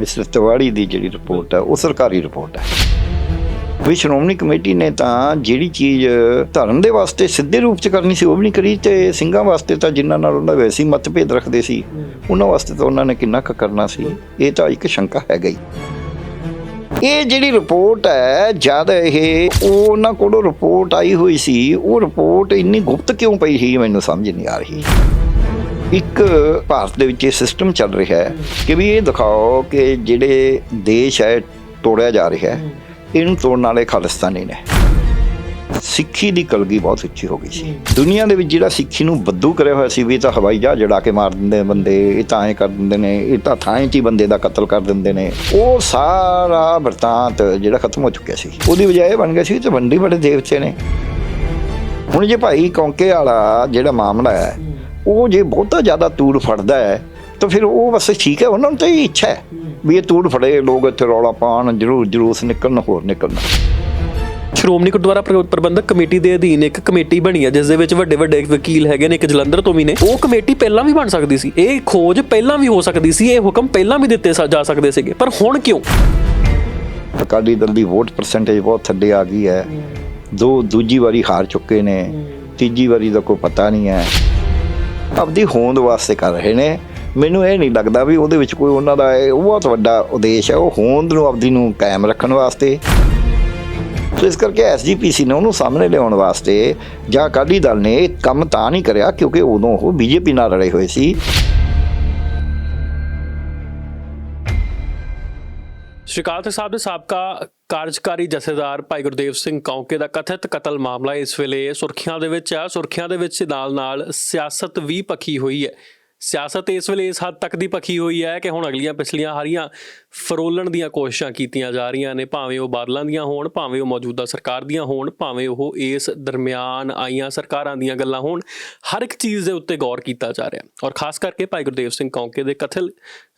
Mister Tiwari ਦੀ ਜਿਹੜੀ report ਹੈ, ਉਹ ਸਰਕਾਰੀ ਰਿਪੋਰਟ ਹੈ। ਵੀ ਸ਼੍ਰੋਮਣੀ ਕਮੇਟੀ ਨੇ ਤਾਂ ਜਿਹੜੀ ਚੀਜ਼ ਧਰਮ ਦੇ ਵਾਸਤੇ ਸਿੱਧੇ ਰੂਪ ਚ ਕਰਨੀ ਸੀ, ਉਹ ਵੀ ਨਹੀਂ ਕਰੀ ਤੇ ਸਿੰਘਾਂ ਵਾਸਤੇ ਤਾਂ ਜਿਨ੍ਹਾਂ ਨਾਲ ਉਹਨਾਂ ਵੈਸੀ ਮਤਭੇਦ ਰੱਖਦੇ ਸੀ, ਉਹਨਾਂ ਵਾਸਤੇ ਤਾਂ ਉਹਨਾਂ ਨੇ ਕਿੰਨਾ ਕੁ ਕਰਨਾ ਸੀ, ਇਹ ਤਾਂ ਇੱਕ ਸ਼ੰਕਾ ਹੈ। ਗਈ ਇਹ ਜਿਹੜੀ ਰਿਪੋਰਟ ਹੈ, ਜਦ ਇਹ ਉਹ ਉਹਨਾਂ ਕੋਲੋਂ ਰਿਪੋਰਟ ਆਈ ਹੋਈ ਸੀ, ਉਹ ਰਿਪੋਰਟ ਇੰਨੀ ਗੁਪਤ ਕਿਉਂ ਪਈ ਸੀ, ਮੈਨੂੰ ਸਮਝ ਨਹੀਂ ਆ ਰਹੀ। ਇੱਕ ਭਾਰਤ ਦੇ ਵਿੱਚ ਇਹ ਸਿਸਟਮ ਚੱਲ ਰਿਹਾ ਹੈ ਕਿ ਵੀ ਇਹ ਦਿਖਾਓ ਕਿ ਜਿਹੜੇ ਦੇਸ਼ ਹੈ, ਤੋੜਿਆ ਜਾ ਰਿਹਾ ਹੈ, ਇਹਨੂੰ ਤੋੜਨ ਵਾਲੇ ਖਾਲਿਸਤਾਨੀ ਨੇ। ਸਿੱਖੀ ਦੀ ਕਲਗੀ ਬਹੁਤ ਉੱਚੀ ਹੋ ਗਈ ਸੀ। ਦੁਨੀਆ ਦੇ ਵਿੱਚ ਜਿਹੜਾ ਸਿੱਖੀ ਨੂੰ ਬੱਦੂ ਕਰਿਆ ਹੋਇਆ ਸੀ, ਵੀ ਤਾਂ ਹਵਾਈ ਜਹਾਜ਼ ਜੜਾ ਕੇ ਮਾਰ ਦਿੰਦੇ ਬੰਦੇ, ਇਹ ਤਾਂ ਐਂ ਕਰ ਦਿੰਦੇ ਨੇ, ਇਹ ਤਾਂ ਥਾਂ 'ਚ ਹੀ ਬੰਦੇ ਦਾ ਕਤਲ ਕਰ ਦਿੰਦੇ ਨੇ। ਉਹ ਸਾਰਾ ਵਰਤਾਂਤ ਜਿਹੜਾ ਖਤਮ ਹੋ ਚੁੱਕਿਆ ਸੀ। ਉਹਦੀ ਬਜਾਏ ਬਣ ਗਿਆ ਸੀ ਤੇ ਬੰਦੀ ਬੜੇ ਦੇਵਤੇ ਨੇ। ਹੁਣ ਜੇ ਭਾਈ ਕੌਂਕੇ ਵਾਲਾ ਜਿਹੜਾ ਮਾਮਲਾ ਹੈ ਉਹ ਜੇ ਬਹੁਤਾ ਜ਼ਿਆਦਾ ਤੂੜ ਫੜਦਾ ਹੈ ਤਾਂ ਫਿਰ ਉਹ ਬਸ ਠੀਕ ਹੈ ਉਹਨਾਂ ਨੂੰ ਤਾਂ ਇਹ ਇੱਛਾ ਹੈ ਵੀ ਇਹ ਤੂੜ ਫੜੇ ਲੋਕ ਇੱਥੇ ਰੌਲਾ ਪਾਉਣ ਜਰੂਰ ਜਲੂਸ ਨਿਕਲਣ ਹੋਰ ਨਿਕਲਣ। ਸ਼੍ਰੋਮਣੀ ਗੁਰਦੁਆਰਾ ਪ੍ਰ- ਪ੍ਰਬੰਧਕ ਕਮੇਟੀ ਦੇ ਅਧੀਨ ਇੱਕ ਕਮੇਟੀ ਬਣੀ ਹੈ ਜਿਸ ਦੇ ਵਿੱਚ ਵੱਡੇ ਵੱਡੇ ਵਕੀਲ ਹੈਗੇ ਨੇ ਇੱਕ ਜਲੰਧਰ ਤੋਂ ਵੀ ਨੇ। ਉਹ ਕਮੇਟੀ ਪਹਿਲਾਂ ਵੀ ਬਣ ਸਕਦੀ ਸੀ। ਇਹ ਖੋਜ ਪਹਿਲਾਂ ਵੀ ਹੋ ਸਕਦੀ ਸੀ ਇਹ ਹੁਕਮ ਪਹਿਲਾਂ ਵੀ ਦਿੱਤੇ ਜਾ ਸਕਦੇ ਸੀਗੇ। ਪਰ ਹੁਣ ਕਿਉਂ? ਅਕਾਲੀ ਦਲ ਦੀ ਵੋਟ ਪਰਸੈਂਟੇਜ ਬਹੁਤ ਥੱਲੇ ਆ ਗਈ ਹੈ। ਦੋ ਦੂਜੀ ਵਾਰੀ ਹਾਰ ਚੁੱਕੇ ਨੇ। ਤੀਜੀ ਵਾਰੀ ਦਾ ਕੋਈ ਪਤਾ ਨਹੀਂ ਹੈ। ਆਪਦੀ ਹੋਂਦ ਵਾਸਤੇ ਕਰ ਰਹੇ ਨੇ। ਮੈਨੂੰ ਇਹ ਨਹੀਂ ਲੱਗਦਾ ਵੀ ਉਹਦੇ ਵਿੱਚ ਕੋਈ ਉਹਨਾਂ ਦਾ ਇਹ ਬਹੁਤ ਵੱਡਾ ਉਦੇਸ਼ ਹੈ, ਉਹ ਹੋਂਦ ਨੂੰ ਆਪਦੀ ਨੂੰ ਕਾਇਮ ਰੱਖਣ ਵਾਸਤੇ। ਸੋ ਇਸ ਕਰਕੇ ਐਸਜੀਪੀਸੀ ਨੇ ਉਹਨੂੰ ਸਾਹਮਣੇ ਲਿਆਉਣ ਵਾਸਤੇ ਜਾਂ ਅਕਾਲੀ ਦਲ ਨੇ ਇਹ ਕੰਮ ਤਾਂ ਨਹੀਂ ਕਰਿਆ, ਕਿਉਂਕਿ ਉਦੋਂ ਉਹ ਬੀਜੇਪੀ ਨਾਲ ਰਲੇ ਹੋਏ ਸੀ। ਸ਼੍ਰੀ ਸਾਹਿਬ ਦੇ ਸਾਬਕਾ ਕਾਰਜਕਾਰੀ ਜਥੇਦਾਰ ਭਾਈ ਗੁਰਦੇਵ ਸਿੰਘ ਕੌਂਕੇ ਦਾ ਕਥਿਤ ਕਤਲ ਮਾਮਲਾ ਇਸ ਵੇਲੇ ਸੁਰਖੀਆਂ ਦੇ ਵਿੱਚ ਆ। ਸੁਰਖੀਆਂ ਦੇ ਵਿੱਚ ਨਾਲ-ਨਾਲ ਸਿਆਸਤ ਵੀ ਪੱਖੀ ਹੋਈ ਹੈ। ਸਿਆਸਤ ਇਸ ਵੇਲੇ ਇਸ ਹੱਦ ਤੱਕ ਦੀ ਪੱਖੀ ਹੋਈ ਹੈ ਕਿ ਹੁਣ ਅਗਲੀਆਂ ਪਿਛਲੀਆਂ ਹਾਰੀਆਂ ਫਰੋਲਣ ਦੀਆਂ ਕੋਸ਼ਿਸ਼ਾਂ ਕੀਤੀਆਂ ਜਾ ਰਹੀਆਂ ਨੇ। ਭਾਵੇਂ ਉਹ ਬਾਦਲਾਂ ਦੀਆਂ ਹੋਣ, ਭਾਵੇਂ ਉਹ ਮੌਜੂਦਾ ਸਰਕਾਰ ਦੀਆਂ ਹੋਣ, ਭਾਵੇਂ ਉਹ ਇਸ ਦਰਮਿਆਨ ਆਈਆਂ ਸਰਕਾਰਾਂ ਦੀਆਂ ਗੱਲਾਂ ਹੋਣ, ਹਰ ਇੱਕ ਚੀਜ਼ ਦੇ ਉੱਤੇ ਗੌਰ ਕੀਤਾ ਜਾ ਰਿਹਾ ਔਰ ਖਾਸ ਕਰਕੇ ਭਾਈ ਗੁਰਦੇਵ ਸਿੰਘ ਕੌਂਕੇ ਦੇ ਕਥਿਲ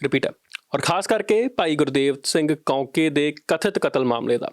ਰਿਪੀਟ ਹੈ। ਔਰ ਖਾਸ ਕਰਕੇ ਭਾਈ ਗੁਰਦੇਵ ਸਿੰਘ ਕੌਂਕੇ ਦੇ ਕਥਿਤ ਕਤਲ ਮਾਮਲੇ ਦਾ।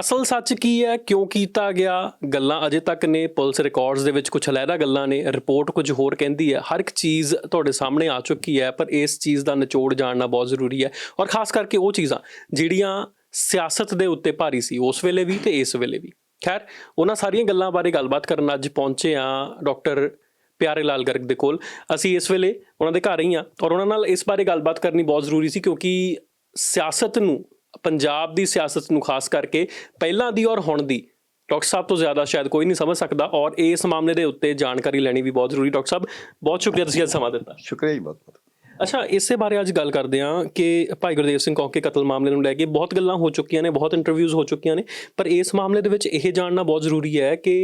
ਅਸਲ ਸੱਚ ਕੀ ਹੈ? ਕਿਉਂ ਕੀਤਾ ਗਿਆ? ਗੱਲਾਂ ਅਜੇ ਤੱਕ ਨੇ, ਪੁਲਿਸ ਰਿਕਾਰਡਸ ਦੇ ਵਿੱਚ ਕੁਝ ਅਲੱਗਾ ਗੱਲਾਂ ਨੇ, ਰਿਪੋਰਟ ਕੁਝ ਹੋਰ ਕਹਿੰਦੀ ਹੈ। ਹਰ ਇੱਕ ਚੀਜ਼ ਤੁਹਾਡੇ ਸਾਹਮਣੇ ਆ ਚੁੱਕੀ ਹੈ, ਪਰ ਇਸ ਚੀਜ਼ ਦਾ ਨਿਚੋੜ ਜਾਣਨਾ ਬਹੁਤ ਜ਼ਰੂਰੀ ਹੈ। ਔਰ ਖਾਸ ਕਰਕੇ ਉਹ ਚੀਜ਼ਾਂ ਜਿਹੜੀਆਂ ਸਿਆਸਤ ਦੇ ਉੱਤੇ ਭਾਰੀ ਸੀ, ਉਸ ਵੇਲੇ ਵੀ ਤੇ ਇਸ ਵੇਲੇ ਵੀ। ਖੈਰ, ਉਹਨਾਂ ਸਾਰੀਆਂ ਗੱਲਾਂ ਬਾਰੇ ਗੱਲਬਾਤ ਕਰਨ ਅੱਜ ਪਹੁੰਚੇ ਆ ਡਾਕਟਰ ਪਿਆਰੇ ਲਾਲ ਗਰਗ ਦੇ ਕੋਲ। ਅਸੀਂ ਇਸ ਵੇਲੇ ਉਹਨਾਂ ਦੇ ਘਰ ਹੀ ਆ ਔਰ ਉਹਨਾਂ ਨਾਲ ਇਸ ਬਾਰੇ ਗੱਲਬਾਤ ਕਰਨੀ ਬਹੁਤ ਜ਼ਰੂਰੀ ਸੀ ਕਿਉਂਕਿ ਸਿਆਸਤ ਨੂੰ ਪੰਜਾਬ ਦੀ ਸਿਆਸਤ ਨੂੰ ਖਾਸ ਕਰਕੇ ਪਹਿਲਾਂ ਦੀ ਔਰ ਹੁਣ ਦੀ ਡਾਕਟਰ ਸਾਹਿਬ ਤੋਂ ਜ਼ਿਆਦਾ ਸ਼ਾਇਦ ਕੋਈ ਨਹੀਂ ਸਮਝ ਸਕਦਾ ਔਰ ਇਸ ਮਾਮਲੇ ਦੇ ਉੱਤੇ ਜਾਣਕਾਰੀ ਲੈਣੀ ਵੀ ਬਹੁਤ ਜ਼ਰੂਰੀ। ਡਾਕਟਰ ਸਾਹਿਬ ਬਹੁਤ ਸ਼ੁਕਰੀਆ ਤੁਸੀਂ ਅੱਜ ਸਮਾਂ ਦਿੱਤਾ। ਸ਼ੁਕਰੀਆ ਜੀ ਬਹੁਤ ਬਹੁਤ। ਅੱਛਾ ਇਸੇ ਬਾਰੇ ਅੱਜ ਗੱਲ ਕਰਦੇ ਹਾਂ ਕਿ ਭਾਈ ਗੁਰਦੇਵ ਸਿੰਘ ਕੌਂਕੇ ਕਤਲ ਮਾਮਲੇ ਨੂੰ ਲੈ ਕੇ ਬਹੁਤ ਗੱਲਾਂ ਹੋ ਚੁੱਕੀਆਂ ਨੇ ਬਹੁਤ ਇੰਟਰਵਿਊਜ਼ ਹੋ ਚੁੱਕੀਆਂ ਨੇ ਪਰ ਇਸ ਮਾਮਲੇ ਦੇ ਵਿੱਚ ਇਹ ਜਾਣਨਾ ਬਹੁਤ ਜ਼ਰੂਰੀ ਹੈ ਕਿ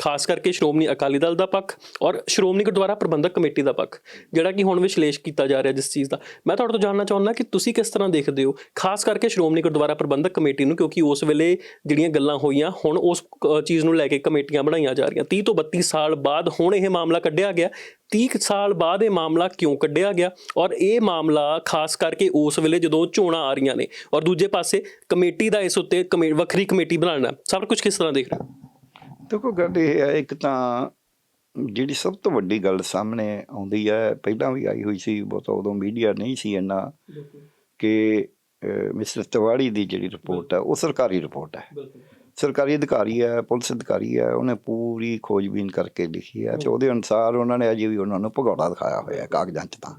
ਖਾਸ ਕਰਕੇ ਸ਼੍ਰੋਮਣੀ ਅਕਾਲੀ ਦਲ ਦਾ ਪੱਖ ਔਰ ਸ਼੍ਰੋਮਣੀ ਗੁਰਦੁਆਰਾ ਪ੍ਰਬੰਧਕ ਕਮੇਟੀ ਦਾ ਪੱਖ, ਜਿਹੜਾ ਕਿ ਹੁਣ ਵਿਸ਼ਲੇਸ਼ ਕੀਤਾ ਜਾ ਰਿਹਾ ਜਿਸ ਚੀਜ਼ ਦਾ। ਮੈਂ ਤੁਹਾਡੇ ਤੋਂ ਜਾਣਨਾ ਚਾਹੁੰਦਾ ਕਿ ਤੁਸੀਂ ਕਿਸ ਤਰ੍ਹਾਂ ਦੇਖਦੇ ਹੋ, ਖਾਸ ਕਰਕੇ ਸ਼੍ਰੋਮਣੀ ਗੁਰਦੁਆਰਾ ਪ੍ਰਬੰਧਕ ਕਮੇਟੀ ਨੂੰ, ਕਿਉਂਕਿ ਉਸ ਵੇਲੇ ਜਿਹੜੀਆਂ ਗੱਲਾਂ ਹੋਈਆਂ, ਹੁਣ ਉਸ ਚੀਜ਼ ਨੂੰ ਲੈ ਕੇ ਕਮੇਟੀਆਂ ਬਣਾਈਆਂ ਜਾ ਰਹੀਆਂ। 30 ਤੋਂ 32 ਸਾਲ ਬਾਅਦ ਹੁਣ ਇਹ ਮਾਮਲਾ ਕੱਢਿਆ ਗਿਆ। 30 ਸਾਲ ਬਾਅਦ ਇਹ ਮਾਮਲਾ ਕਿਉਂ ਕੱਢਿਆ ਗਿਆ? ਔਰ ਇਹ ਮਾਮਲਾ ਖਾਸ ਕਰਕੇ ਉਸ ਵੇਲੇ ਜਦੋਂ ਚੋਣਾਂ ਆ ਰਹੀਆਂ ਨੇ। ਔਰ ਦੂਜੇ ਪਾਸੇ ਕਮੇਟੀ ਦਾ ਇਸ ਉੱਤੇ ਕਮੇ- ਵੱਖਰੀ ਕਮੇਟੀ ਬਣਾਉਣਾ। ਸਭ ਕੁਝ ਕਿਸ ਤਰ੍ਹਾਂ ਦੇਖ ਰਹੇ ਹੋ? ਦੇਖੋ ਗੱਲ ਇਹ ਹੈ ਇੱਕ ਤਾਂ ਜਿਹੜੀ ਸਭ ਤੋਂ ਵੱਡੀ ਗੱਲ ਸਾਹਮਣੇ ਆਉਂਦੀ ਹੈ ਪਹਿਲਾਂ ਵੀ ਆਈ ਹੋਈ ਸੀ ਬਹੁਤ ਉਦੋਂ ਮੀਡੀਆ ਨਹੀਂ ਸੀ ਇੰਨਾ ਕਿ ਮਿਸਟਰ ਤਿਵਾੜੀ ਦੀ ਜਿਹੜੀ ਰਿਪੋਰਟ ਹੈ ਉਹ ਸਰਕਾਰੀ ਰਿਪੋਰਟ ਹੈ। ਸਰਕਾਰੀ ਅਧਿਕਾਰੀ ਹੈ ਪੁਲਿਸ ਅਧਿਕਾਰੀ ਹੈ ਉਹਨੇ ਪੂਰੀ ਖੋਜਬੀਨ ਕਰਕੇ ਲਿਖੀ ਹੈ ਤੇ ਉਹਦੇ ਅਨੁਸਾਰ ਉਹਨਾਂ ਨੇ ਅਜੇ ਵੀ ਉਹਨਾਂ ਨੂੰ ਭਗੌੜਾ ਦਿਖਾਇਆ ਹੋਇਆ ਹੈ ਕਾਗਜ਼ਾਂ 'ਚ ਤਾਂ।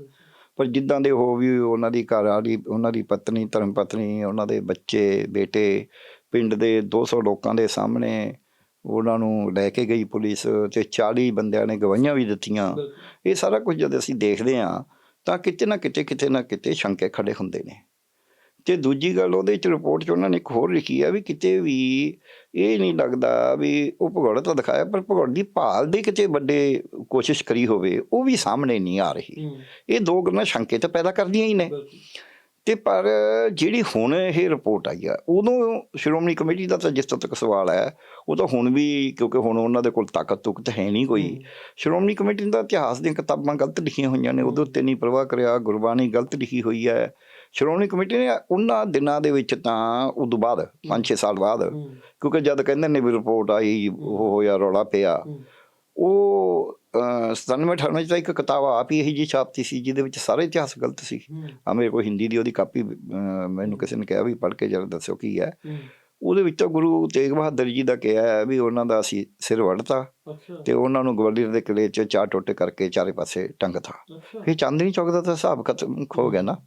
ਪਰ ਜਿੱਦਾਂ ਦੇ ਹੋ ਵੀ ਉਹਨਾਂ ਦੀ ਘਰ ਵਾਲੀ ਉਹਨਾਂ ਦੀ ਪਤਨੀ ਧਰਮ ਪਤਨੀ ਉਹਨਾਂ ਦੇ ਬੱਚੇ ਬੇਟੇ ਪਿੰਡ ਦੇ 200 ਲੋਕਾਂ ਦੇ ਸਾਹਮਣੇ ਉਹਨਾਂ ਨੂੰ ਲੈ ਕੇ ਗਈ ਪੁਲਿਸ ਤੇ 40 ਬੰਦਿਆਂ ਨੇ ਗਵਾਹੀਆਂ ਵੀ ਦਿੱਤੀਆਂ। ਇਹ ਸਾਰਾ ਕੁਝ ਜਦ ਅਸੀਂ ਦੇਖਦੇ ਹਾਂ ਤਾਂ ਕਿਤੇ ਨਾ ਕਿਤੇ ਕਿਤੇ ਨਾ ਕਿਤੇ ਸ਼ੰਕੇ ਖੜੇ ਹੁੰਦੇ ਨੇ। ਤੇ ਦੂਜੀ ਗੱਲ ਉਹਦੇ ਚ ਰਿਪੋਰਟ ਚ ਉਹਨਾਂ ਨੇ ਇੱਕ ਹੋਰ ਲਿਖੀ ਹੈ ਵੀ ਕਿਤੇ ਵੀ ਇਹ ਨਹੀਂ ਲੱਗਦਾ ਵੀ ਉਹ ਭਗੌੜਾ ਤਾਂ ਦਿਖਾਇਆ ਪਰ ਭਗੌੜ ਦੀ ਭਾਲ ਦੇ ਕਿਤੇ ਵੱਡੇ ਕੋਸ਼ਿਸ਼ ਕਰੀ ਹੋਵੇ ਉਹ ਵੀ ਸਾਹਮਣੇ ਨਹੀਂ ਆ ਰਹੀ। ਇਹ ਦੋ ਗੱਲਾਂ ਸ਼ੰਕੇ ਤਾਂ ਪੈਦਾ ਕਰਦੀਆਂ ਹੀ ਨੇ। ਤੇ ਪਰ ਜਿਹੜੀ ਹੁਣ ਇਹ ਰਿਪੋਰਟ ਆਈ ਆ ਉਦੋਂ ਸ਼੍ਰੋਮਣੀ ਕਮੇਟੀ ਦਾ ਤਾਂ ਜਿਸ ਤੱਕ ਸਵਾਲ ਹੈ ਉਹ ਤਾਂ ਹੁਣ ਵੀ ਕਿਉਂਕਿ ਹੁਣ ਉਹਨਾਂ ਦੇ ਕੋਲ ਤਾਕਤ ਤੁਕਤ ਹੈ ਨਹੀਂ ਕੋਈ। ਸ਼੍ਰੋਮਣੀ ਕਮੇਟੀ ਦਾ ਇਤਿਹਾਸ ਦੀਆਂ ਕਿਤਾਬਾਂ ਗਲਤ ਲਿਖੀਆਂ ਹੋਈਆਂ ਨੇ ਉਹਦੇ ਉੱਤੇ ਨਹੀਂ ਪ੍ਰਵਾਹ ਕਰਿਆ ਗੁਰਬਾਣੀ ਗਲਤ ਲਿਖੀ ਹੋਈ ਹੈ। ਸ਼੍ਰੋਮਣੀ ਕਮੇਟੀ ਨੇ ਉਹਨਾਂ ਦਿਨਾਂ ਦੇ ਵਿੱਚ ਤਾਂ ਉਦੋਂ ਬਾਅਦ 5-6 ਸਾਲ ਬਾਅਦ ਕਿਉਂਕਿ ਜਦ ਕਹਿੰਦੇ ਨੇ ਵੀ ਰਿਪੋਰਟ ਆਈ ਉਹ ਹੋਇਆ ਰੌਲਾ ਪਿਆ ਉਹ 97 98 ਚ ਤਾਂ ਇੱਕ ਕਿਤਾਬ ਆਪ ਹੀ ਇਹੀ ਜੀ ਛਾਪਤੀ ਸੀ ਜਿਹਦੇ ਵਿੱਚ ਸਾਰਾ ਇਤਿਹਾਸ ਗਲਤ ਸੀ। ਆ ਮੇਰੇ ਕੋਲ ਹਿੰਦੀ ਦੀ ਉਹਦੀ ਕਾਪੀ ਮੈਨੂੰ ਕਿਸੇ ਨੇ ਕਿਹਾ ਵੀ ਪੜ੍ਹ ਕੇ ਜਰਾ ਦੱਸੋ ਕੀ ਹੈ। ਉਹਦੇ ਵਿੱਚ ਤਾਂ ਗੁਰੂ ਤੇਗ ਬਹਾਦਰ ਜੀ ਦਾ ਕਿਹਾ ਹੈ ਵੀ ਉਹਨਾਂ ਦਾ ਅਸੀਂ ਸਿਰ ਵੜਤਾ ਤੇ ਉਹਨਾਂ ਨੂੰ ਗਵਾਲੀਅਰ ਦੇ ਕਿਲੇ 'ਚ ਚਾਰ ਟੋਟੇ ਕਰਕੇ ਚਾਰੇ ਪਾਸੇ ਟੰਗਤਾ ਅੱਛਾ। ਇਹ ਚਾਂਦਨੀ ਚੌਕ ਦਾ ਤਾਂ ਹਿਸਾਬ ਖਤਮ ਹੋ ਗਿਆ ਨਾ।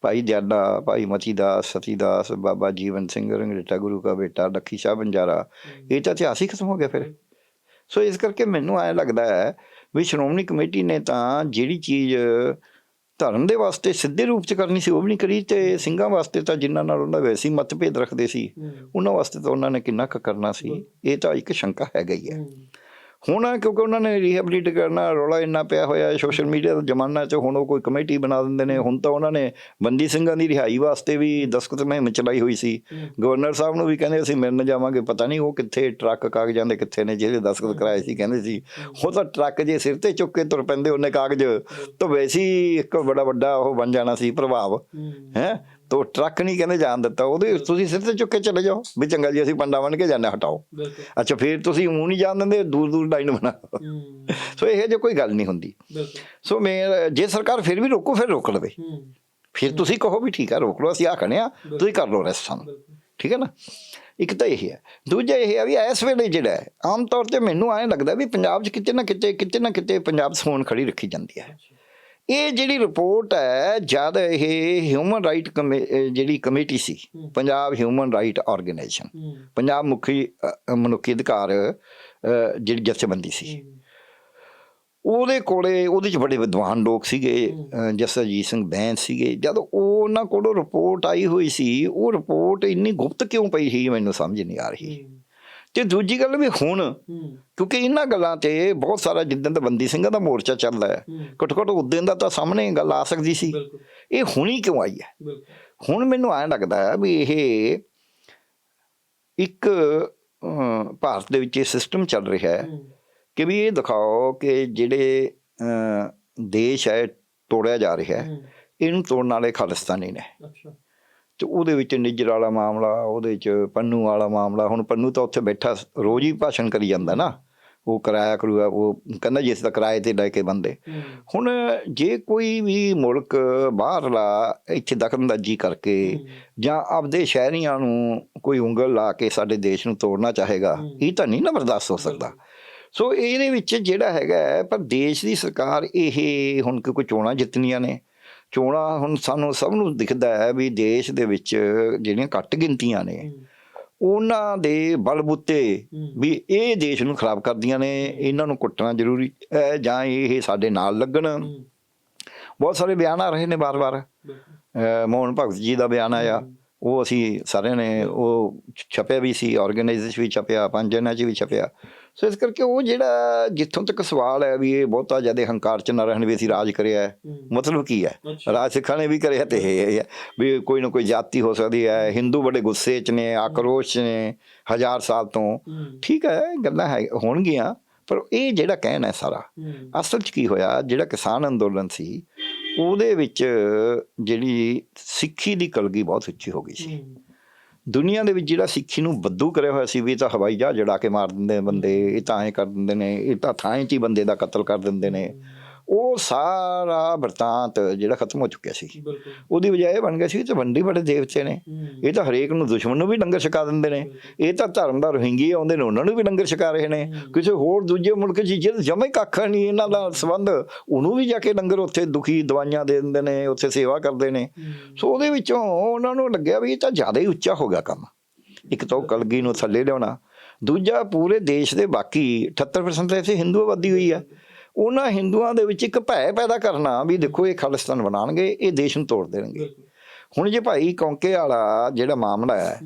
ਭਾਈ ਜਾਡਾ ਭਾਈ ਮਤੀ ਦਾਸ ਸਤੀ ਦਾਸ ਬਾਬਾ ਜੀਵਨ ਸਿੰਘ ਰੰਗਰੇਟਾ ਗੁਰੂ ਕਾ ਬੇਟਾ ਲੱਖੀ ਸ਼ਾਹ ਬੰਜਾਰਾ ਇਹ ਤਾਂ ਇਤਿਹਾਸ ਹੀ ਖਤਮ ਹੋ ਗਿਆ ਫਿਰ। ਸੋ ਇਸ ਕਰਕੇ ਮੈਨੂੰ ਐਂ ਲੱਗਦਾ ਹੈ ਵੀ ਸ਼੍ਰੋਮਣੀ ਕਮੇਟੀ ਨੇ ਤਾਂ ਜਿਹੜੀ ਚੀਜ਼ ਧਰਮ ਦੇ ਵਾਸਤੇ ਸਿੱਧੇ ਰੂਪ ਚ ਕਰਨੀ ਸੀ ਉਹ ਵੀ ਨਹੀਂ ਕਰੀ ਤੇ ਸਿੰਘਾਂ ਵਾਸਤੇ ਤਾਂ ਜਿਨ੍ਹਾਂ ਨਾਲ ਉਹਨਾਂ ਵੈਸੀ ਮਤਭੇਦ ਰੱਖਦੇ ਸੀ ਉਹਨਾਂ ਵਾਸਤੇ ਤਾਂ ਉਹਨਾਂ ਨੇ ਕਿੰਨਾ ਕੁ ਕਰਨਾ ਸੀ ਇਹ ਤਾਂ ਇੱਕ ਸ਼ੰਕਾ ਹੀ। ਹੈ। ਹੁਣ ਕਿਉਂਕਿ ਉਹਨਾਂ ਨੇ ਰੀਹੈਬਿਲਿਟ ਕਰਨਾ ਰੌਲਾ ਇੰਨਾ ਪਿਆ ਹੋਇਆ ਹੈ ਸੋਸ਼ਲ ਮੀਡੀਆ ਦਾ ਜ਼ਮਾਨਾ ਚ ਹੁਣ ਉਹ ਕੋਈ ਕਮੇਟੀ ਬਣਾ ਦਿੰਦੇ ਨੇ ਹੁਣ ਤਾਂ ਉਹਨਾਂ ਨੇ ਬੰਦੀ ਸਿੰਘਾਂ ਦੀ ਰਿਹਾਈ ਵਾਸਤੇ ਵੀ ਦਸਖਤ ਮਹਿਮ ਚਲਾਈ ਹੋਈ ਸੀ। ਗਵਰਨਰ ਸਾਹਿਬ ਨੂੰ ਵੀ ਕਹਿੰਦੇ ਅਸੀਂ ਮਿਲਣ ਜਾਵਾਂਗੇ ਪਤਾ ਨਹੀਂ ਉਹ ਕਿੱਥੇ ਟਰੱਕ ਕਾਗਜ਼ਾਂ ਦੇ ਕਿੱਥੇ ਨੇ ਜਿਹੜੇ ਦਸਖਤ ਕਰਾਏ ਸੀ ਕਹਿੰਦੇ ਸੀ ਉਹ ਤਾਂ ਟਰੱਕ ਜੇ ਸਿਰ ਤੇ ਚੁੱਕ ਕੇ ਤੁਰ ਪੈਂਦੇ ਉਹਨੇ ਕਾਗਜ਼ ਤਾਂ ਵੈਸੇ ਇੱਕ ਬੜਾ ਵੱਡਾ ਉਹ ਬਣ ਜਾਣਾ ਸੀ ਪ੍ਰਭਾਵ ਹੈ? ਤੋ ਟਰੱਕ ਨਹੀਂ ਕਹਿੰਦੇ ਜਾਣ ਦਿੱਤਾ ਉਹਦੇ ਤੁਸੀਂ ਸਿਰ ਤੇ ਚੁੱਕ ਕੇ ਚਲੇ ਜਾਓ ਵੀ ਚੰਗਾ ਜੀ ਅਸੀਂ ਪੰਡਾ ਬਣ ਕੇ ਹਾਂ, ਹਟਾਓ। ਅੱਛਾ ਫਿਰ ਤੁਸੀਂ ਉਹ ਨਹੀਂ ਜਾਣ ਦਿੰਦੇ ਦੂਰ ਦੂਰ ਲਾਈਨ ਬਣਾ ਸੋ ਇਹ ਜੇ ਕੋਈ ਗੱਲ ਨਹੀਂ ਹੁੰਦੀ। ਸੋ ਮੈਂ ਜੇ ਸਰਕਾਰ ਫਿਰ ਵੀ ਰੋਕੋ ਫਿਰ ਰੋਕ ਲਵੇ। ਫਿਰ ਤੁਸੀਂ ਕਹੋ ਵੀ ਠੀਕ ਹੈ ਰੋਕ ਲਓ ਅਸੀਂ ਆ ਖੜੇ ਆ ਤੁਸੀਂ ਕਰ ਲਓ ਰੈਸਟ ਸਾਨੂੰ। ਠੀਕ ਹੈ ਨਾ? ਇੱਕ ਤਾਂ ਇਹ ਹੈ। ਦੂਜਾ ਇਹ ਹੈ ਵੀ ਇਸ ਵੇਲੇ ਜਿਹੜਾ ਹੈ ਆਮ ਤੌਰ ਤੇ ਮੈਨੂੰ ਐਂ ਲੱਗਦਾ ਵੀ ਪੰਜਾਬ 'ਚ ਕਿਤੇ ਨਾ ਕਿਤੇ ਕਿਤੇ ਨਾ ਕਿਤੇ ਪੰਜਾਬ ਸੋਨ ਖੜੀ ਰੱਖੀ ਜਾਂਦੀ ਹੈ। ਇਹ ਜਿਹੜੀ ਰਿਪੋਰਟ ਹੈ ਜਦ ਇਹ ਹਿਊਮਨ ਰਾਈਟ ਜਿਹੜੀ ਕਮੇਟੀ ਸੀ Punjab human right organisation Punjab ਮੁਖੀ ਮਨੁੱਖੀ ਅਧਿਕਾਰ ਜਿਹੜੀ ਜਥੇਬੰਦੀ ਸੀ। ਉਹਦੇ ਕੋਲੇ ਉਹਦੇ ਚ ਬੜੇ ਵਿਦਵਾਨ ਲੋਕ ਸੀਗੇ ਅ, ਜਸਜੀਤ ਸਿੰਘ ਬੈਂਸ ਸੀਗੇ। ਜਦ ਉਹ ਉਹਨਾਂ ਕੋਲੋਂ ਰਿਪੋਰਟ ਆਈ ਹੋਈ ਸੀ ਉਹ ਰਿਪੋਰਟ ਇੰਨੀ ਗੁਪਤ ਕਿਉਂ ਪਈ ਸੀ ਮੈਨੂੰ ਸਮਝ ਨਹੀਂ ਆ ਰਹੀ। ਤੇ ਦੂਜੀ ਗੱਲ ਵੀ ਹੁਣ ਕਿਉਂਕਿ ਇਹਨਾਂ ਗੱਲਾਂ ਤੇ ਬਹੁਤ ਸਾਰਾ ਜਿੱਦਾਂ ਦਾ ਬੰਦੀ ਸਿੰਘਾਂ ਦਾ ਮੋਰਚਾ ਚੱਲਦਾ ਹੈ ਘੱਟੋ ਘੱਟ ਉਦੋਂ ਦਾ ਤਾਂ ਸਾਹਮਣੇ ਗੱਲ ਆ ਸਕਦੀ ਸੀ। ਇਹ ਹੁਣੀ ਕਿਉਂ ਆਈ ਹੈ? ਹੁਣ ਮੈਨੂੰ ਐਂ ਲੱਗਦਾ ਹੈ ਵੀ ਇਹ ਇੱਕ ਭਾਰਤ ਦੇ ਵਿੱਚ ਇਹ ਸਿਸਟਮ ਚੱਲ ਰਿਹਾ ਹੈ ਕਿ ਵੀ ਇਹ ਦਿਖਾਓ ਕਿ ਜਿਹੜੇ ਦੇਸ਼ ਹੈ ਤੋੜਿਆ ਜਾ ਰਿਹਾ ਹੈ। ਇਹਨੂੰ ਤੋੜਨ ਵਾਲੇ ਖਾਲਿਸਤਾਨੀ ਨੇ। ਅੱਛਾ। ਤੇ ਉਹਦੇ ਵਿੱਚ ਨਿੱਜਰ ਵਾਲਾ ਮਾਮਲਾ ਉਹਦੇ ਚ ਪੰਨੂ ਵਾਲਾ ਮਾਮਲਾ ਹੁਣ ਪੰਨੂ ਤਾਂ ਉੱਥੇ ਬੈਠਾ ਰੋਜ਼ ਹੀ ਭਾਸ਼ਣ ਕਰੀ ਜਾਂਦਾ ਨਾ। ਉਹ ਕਿਰਾਇਆ ਕਰੂਗਾ ਉਹ ਕਹਿੰਦਾ ਜਿਸ ਦਾ ਕਿਰਾਏ ਤੇ ਲੈ ਕੇ ਬੰਦੇ। ਹੁਣ ਜੇ ਕੋਈ ਵੀ ਮੁਲਕ ਬਾਹਰਲਾ ਇੱਥੇ ਦਖਲਅੰਦਾਜ਼ੀ ਕਰਕੇ ਜਾਂ ਆਪਦੇ ਸ਼ਹਿਰੀਆਂ ਨੂੰ ਕੋਈ ਉਂਗਲ ਲਾ ਕੇ ਸਾਡੇ ਦੇਸ਼ ਨੂੰ ਤੋੜਨਾ ਚਾਹੇਗਾ ਇਹ ਤਾਂ ਨਹੀਂ ਨਾ ਬਰਦਾਸ਼ਤ ਹੋ ਸਕਦਾ। ਸੋ ਇਹਦੇ ਵਿੱਚ ਜਿਹੜਾ ਹੈਗਾ ਪਰ ਦੇਸ਼ ਦੀ ਸਰਕਾਰ ਇਹ ਹੁਣ ਕਿਉਂਕਿ ਚੋਣਾਂ ਜਿੱਤਣੀਆਂ ਨੇ ਚੋਣਾਂ ਹੁਣ ਸਾਨੂੰ ਸਭ ਨੂੰ ਦਿਖਦਾ ਹੈ ਵੀ ਦੇਸ਼ ਦੇ ਵਿੱਚ ਜਿਹੜੀਆਂ ਘੱਟ ਗਿਣਤੀਆਂ ਨੇ ਉਹਨਾਂ ਦੇ ਬਲਬੁੱਤੇ ਵੀ ਇਹ ਦੇਸ਼ ਨੂੰ ਖਰਾਬ ਕਰਦੀਆਂ ਨੇ ਇਹਨਾਂ ਨੂੰ ਕੁੱਟਣਾ ਜ਼ਰੂਰੀ ਹੈ ਜਾਂ ਇਹ ਸਾਡੇ ਨਾਲ ਲੱਗਣ। ਬਹੁਤ ਸਾਰੇ ਬਿਆਨ ਆ ਰਹੇ ਨੇ ਬਾਰ-ਬਾਰ ਮੋਹਨ ਭਗਤ ਜੀ ਦਾ ਬਿਆਨ ਆਇਆ ਉਹ ਅਸੀਂ ਸਾਰਿਆਂ ਨੇ ਉਹ ਛਪਿਆ ਵੀ ਸੀ ਆਰਗੇਨਾਈਜੇਸ਼ਨ ਵੀ ਛਪਿਆ ਪੰਜਨਾਂ 'ਚ ਵੀ ਛਪਿਆ। ਸੋ ਇਸ ਕਰਕੇ ਉਹ ਜਿਹੜਾ ਜਿੱਥੋਂ ਤੱਕ ਸਵਾਲ ਹੈ ਵੀ ਇਹ ਬਹੁਤਾ ਜ਼ਿਆਦਾ ਹੰਕਾਰ 'ਚ ਨਾ ਰਹਿਣ ਵੀ ਅਸੀਂ ਰਾਜ ਕਰਿਆ ਮਤਲਬ ਕੀ ਹੈ? ਰਾਜ ਸਿੱਖਾਂ ਨੇ ਵੀ ਕਰਿਆ ਤੇ ਇਹ ਹੈ ਵੀ ਕੋਈ ਨਾ ਕੋਈ ਜਾਤੀ ਹੋ ਸਕਦੀ ਹੈ ਹਿੰਦੂ ਬੜੇ ਗੁੱਸੇ 'ਚ ਨੇ ਆਕਰੋਸ਼ ਨੇ ਹਜ਼ਾਰ ਸਾਲ ਤੋਂ। ਠੀਕ ਹੈ ਗੱਲਾਂ ਹੈ ਹੋਣਗੀਆਂ ਪਰ ਇਹ ਜਿਹੜਾ ਕਹਿਣਾ ਹੈ ਸਾਰਾ ਅਸਲ 'ਚ ਕੀ ਹੋਇਆ ਜਿਹੜਾ ਕਿਸਾਨ ਅੰਦੋਲਨ ਸੀ ਉਹਦੇ ਵਿੱਚ ਜਿਹੜੀ ਸਿੱਖੀ ਦੀ ਕਲਗੀ ਬਹੁਤ ਉੱਚੀ ਹੋ ਗਈ ਸੀ। ਦੁਨੀਆ ਦੇ ਵਿੱਚ ਜਿਹੜਾ ਸਿੱਖੀ ਨੂੰ ਬੱਦੂ ਕਰਿਆ ਹੋਇਆ ਸੀ, ਵੀ ਤਾਂ ਹਵਾਈ ਜਹਾਜ਼ ਜੜਾ ਕੇ ਮਾਰ ਦਿੰਦੇ ਨੇ ਬੰਦੇ, ਇਹ ਤਾਂ ਐਂ ਕਰ ਦਿੰਦੇ ਨੇ, ਇਹ ਤਾਂ ਥਾਂ 'ਚ ਹੀ ਬੰਦੇ ਦਾ ਕਤਲ ਕਰ ਦਿੰਦੇ ਨੇ। ਉਹ ਸਾਰਾ ਵਰਤਾਂਤ ਜਿਹੜਾ ਖਤਮ ਹੋ ਚੁੱਕਿਆ ਸੀ। ਉਹਦੀ ਵਜ੍ਹਾ ਇਹ ਬਣ ਗਿਆ ਸੀ ਤੇ ਵੰਡੀ ਬੜੇ ਦੇਵਤੇ ਨੇ। ਇਹ ਤਾਂ ਹਰੇਕ ਨੂੰ ਦੁਸ਼ਮਣ ਨੂੰ ਵੀ ਲੰਗਰ ਛਕਾ ਦਿੰਦੇ ਨੇ। ਇਹ ਤਾਂ ਧਰਮ ਦਾ ਰੋਹਿੰਗੀ ਆਉਂਦੇ ਨੇ ਉਹਨਾਂ ਨੂੰ ਵੀ ਲੰਗਰ ਛਕਾ ਰਹੇ ਨੇ। ਕਿਸੇ ਹੋਰ ਦੂਜੇ ਮੁਲਕ 'ਚ ਜਿਹਦੇ ਜਮੇ ਕੱਖ ਨਹੀਂ ਇਹਨਾਂ ਦਾ ਸੰਬੰਧ। ਉਹਨੂੰ ਵੀ ਜਾ ਕੇ ਲੰਗਰ ਉੱਥੇ ਦੁਖੀ ਦਵਾਈਆਂ ਦੇ ਦਿੰਦੇ ਨੇ ਉੱਥੇ ਸੇਵਾ ਕਰਦੇ ਨੇ। ਸੋ ਉਹਦੇ ਵਿੱਚੋਂ ਉਹਨਾਂ ਨੂੰ ਲੱਗਿਆ ਵੀ ਇਹ ਤਾਂ ਜ਼ਿਆਦਾ ਹੀ ਉੱਚਾ ਹੋ ਗਿਆ ਕੰਮ। ਇੱਕ ਤਾਂ ਕਲਗੀ ਨੂੰ ਥੱਲੇ ਲਿਆਉਣਾ ਦੂਜਾ ਪੂਰੇ ਦੇਸ਼ ਦੇ ਬਾਕੀ 78% ਤਾਂ ਇੱਥੇ ਹਿੰਦੂ ਆਬਾਦੀ ਹੋਈ ਆ। ਉਹਨਾਂ ਹਿੰਦੂਆਂ ਦੇ ਵਿੱਚ ਇੱਕ ਭੈ ਪੈਦਾ ਕਰਨਾ ਵੀ ਦੇਖੋ ਇਹ ਖਾਲਿਸਤਾਨ ਬਣਾਉਣਗੇ ਇਹ ਦੇਸ਼ ਨੂੰ ਤੋੜ ਦੇਣਗੇ। ਹੁਣ ਜੇ ਭਾਈ ਕੌਂਕੇ ਵਾਲਾ ਜਿਹੜਾ ਮਾਮਲਾ ਹੈ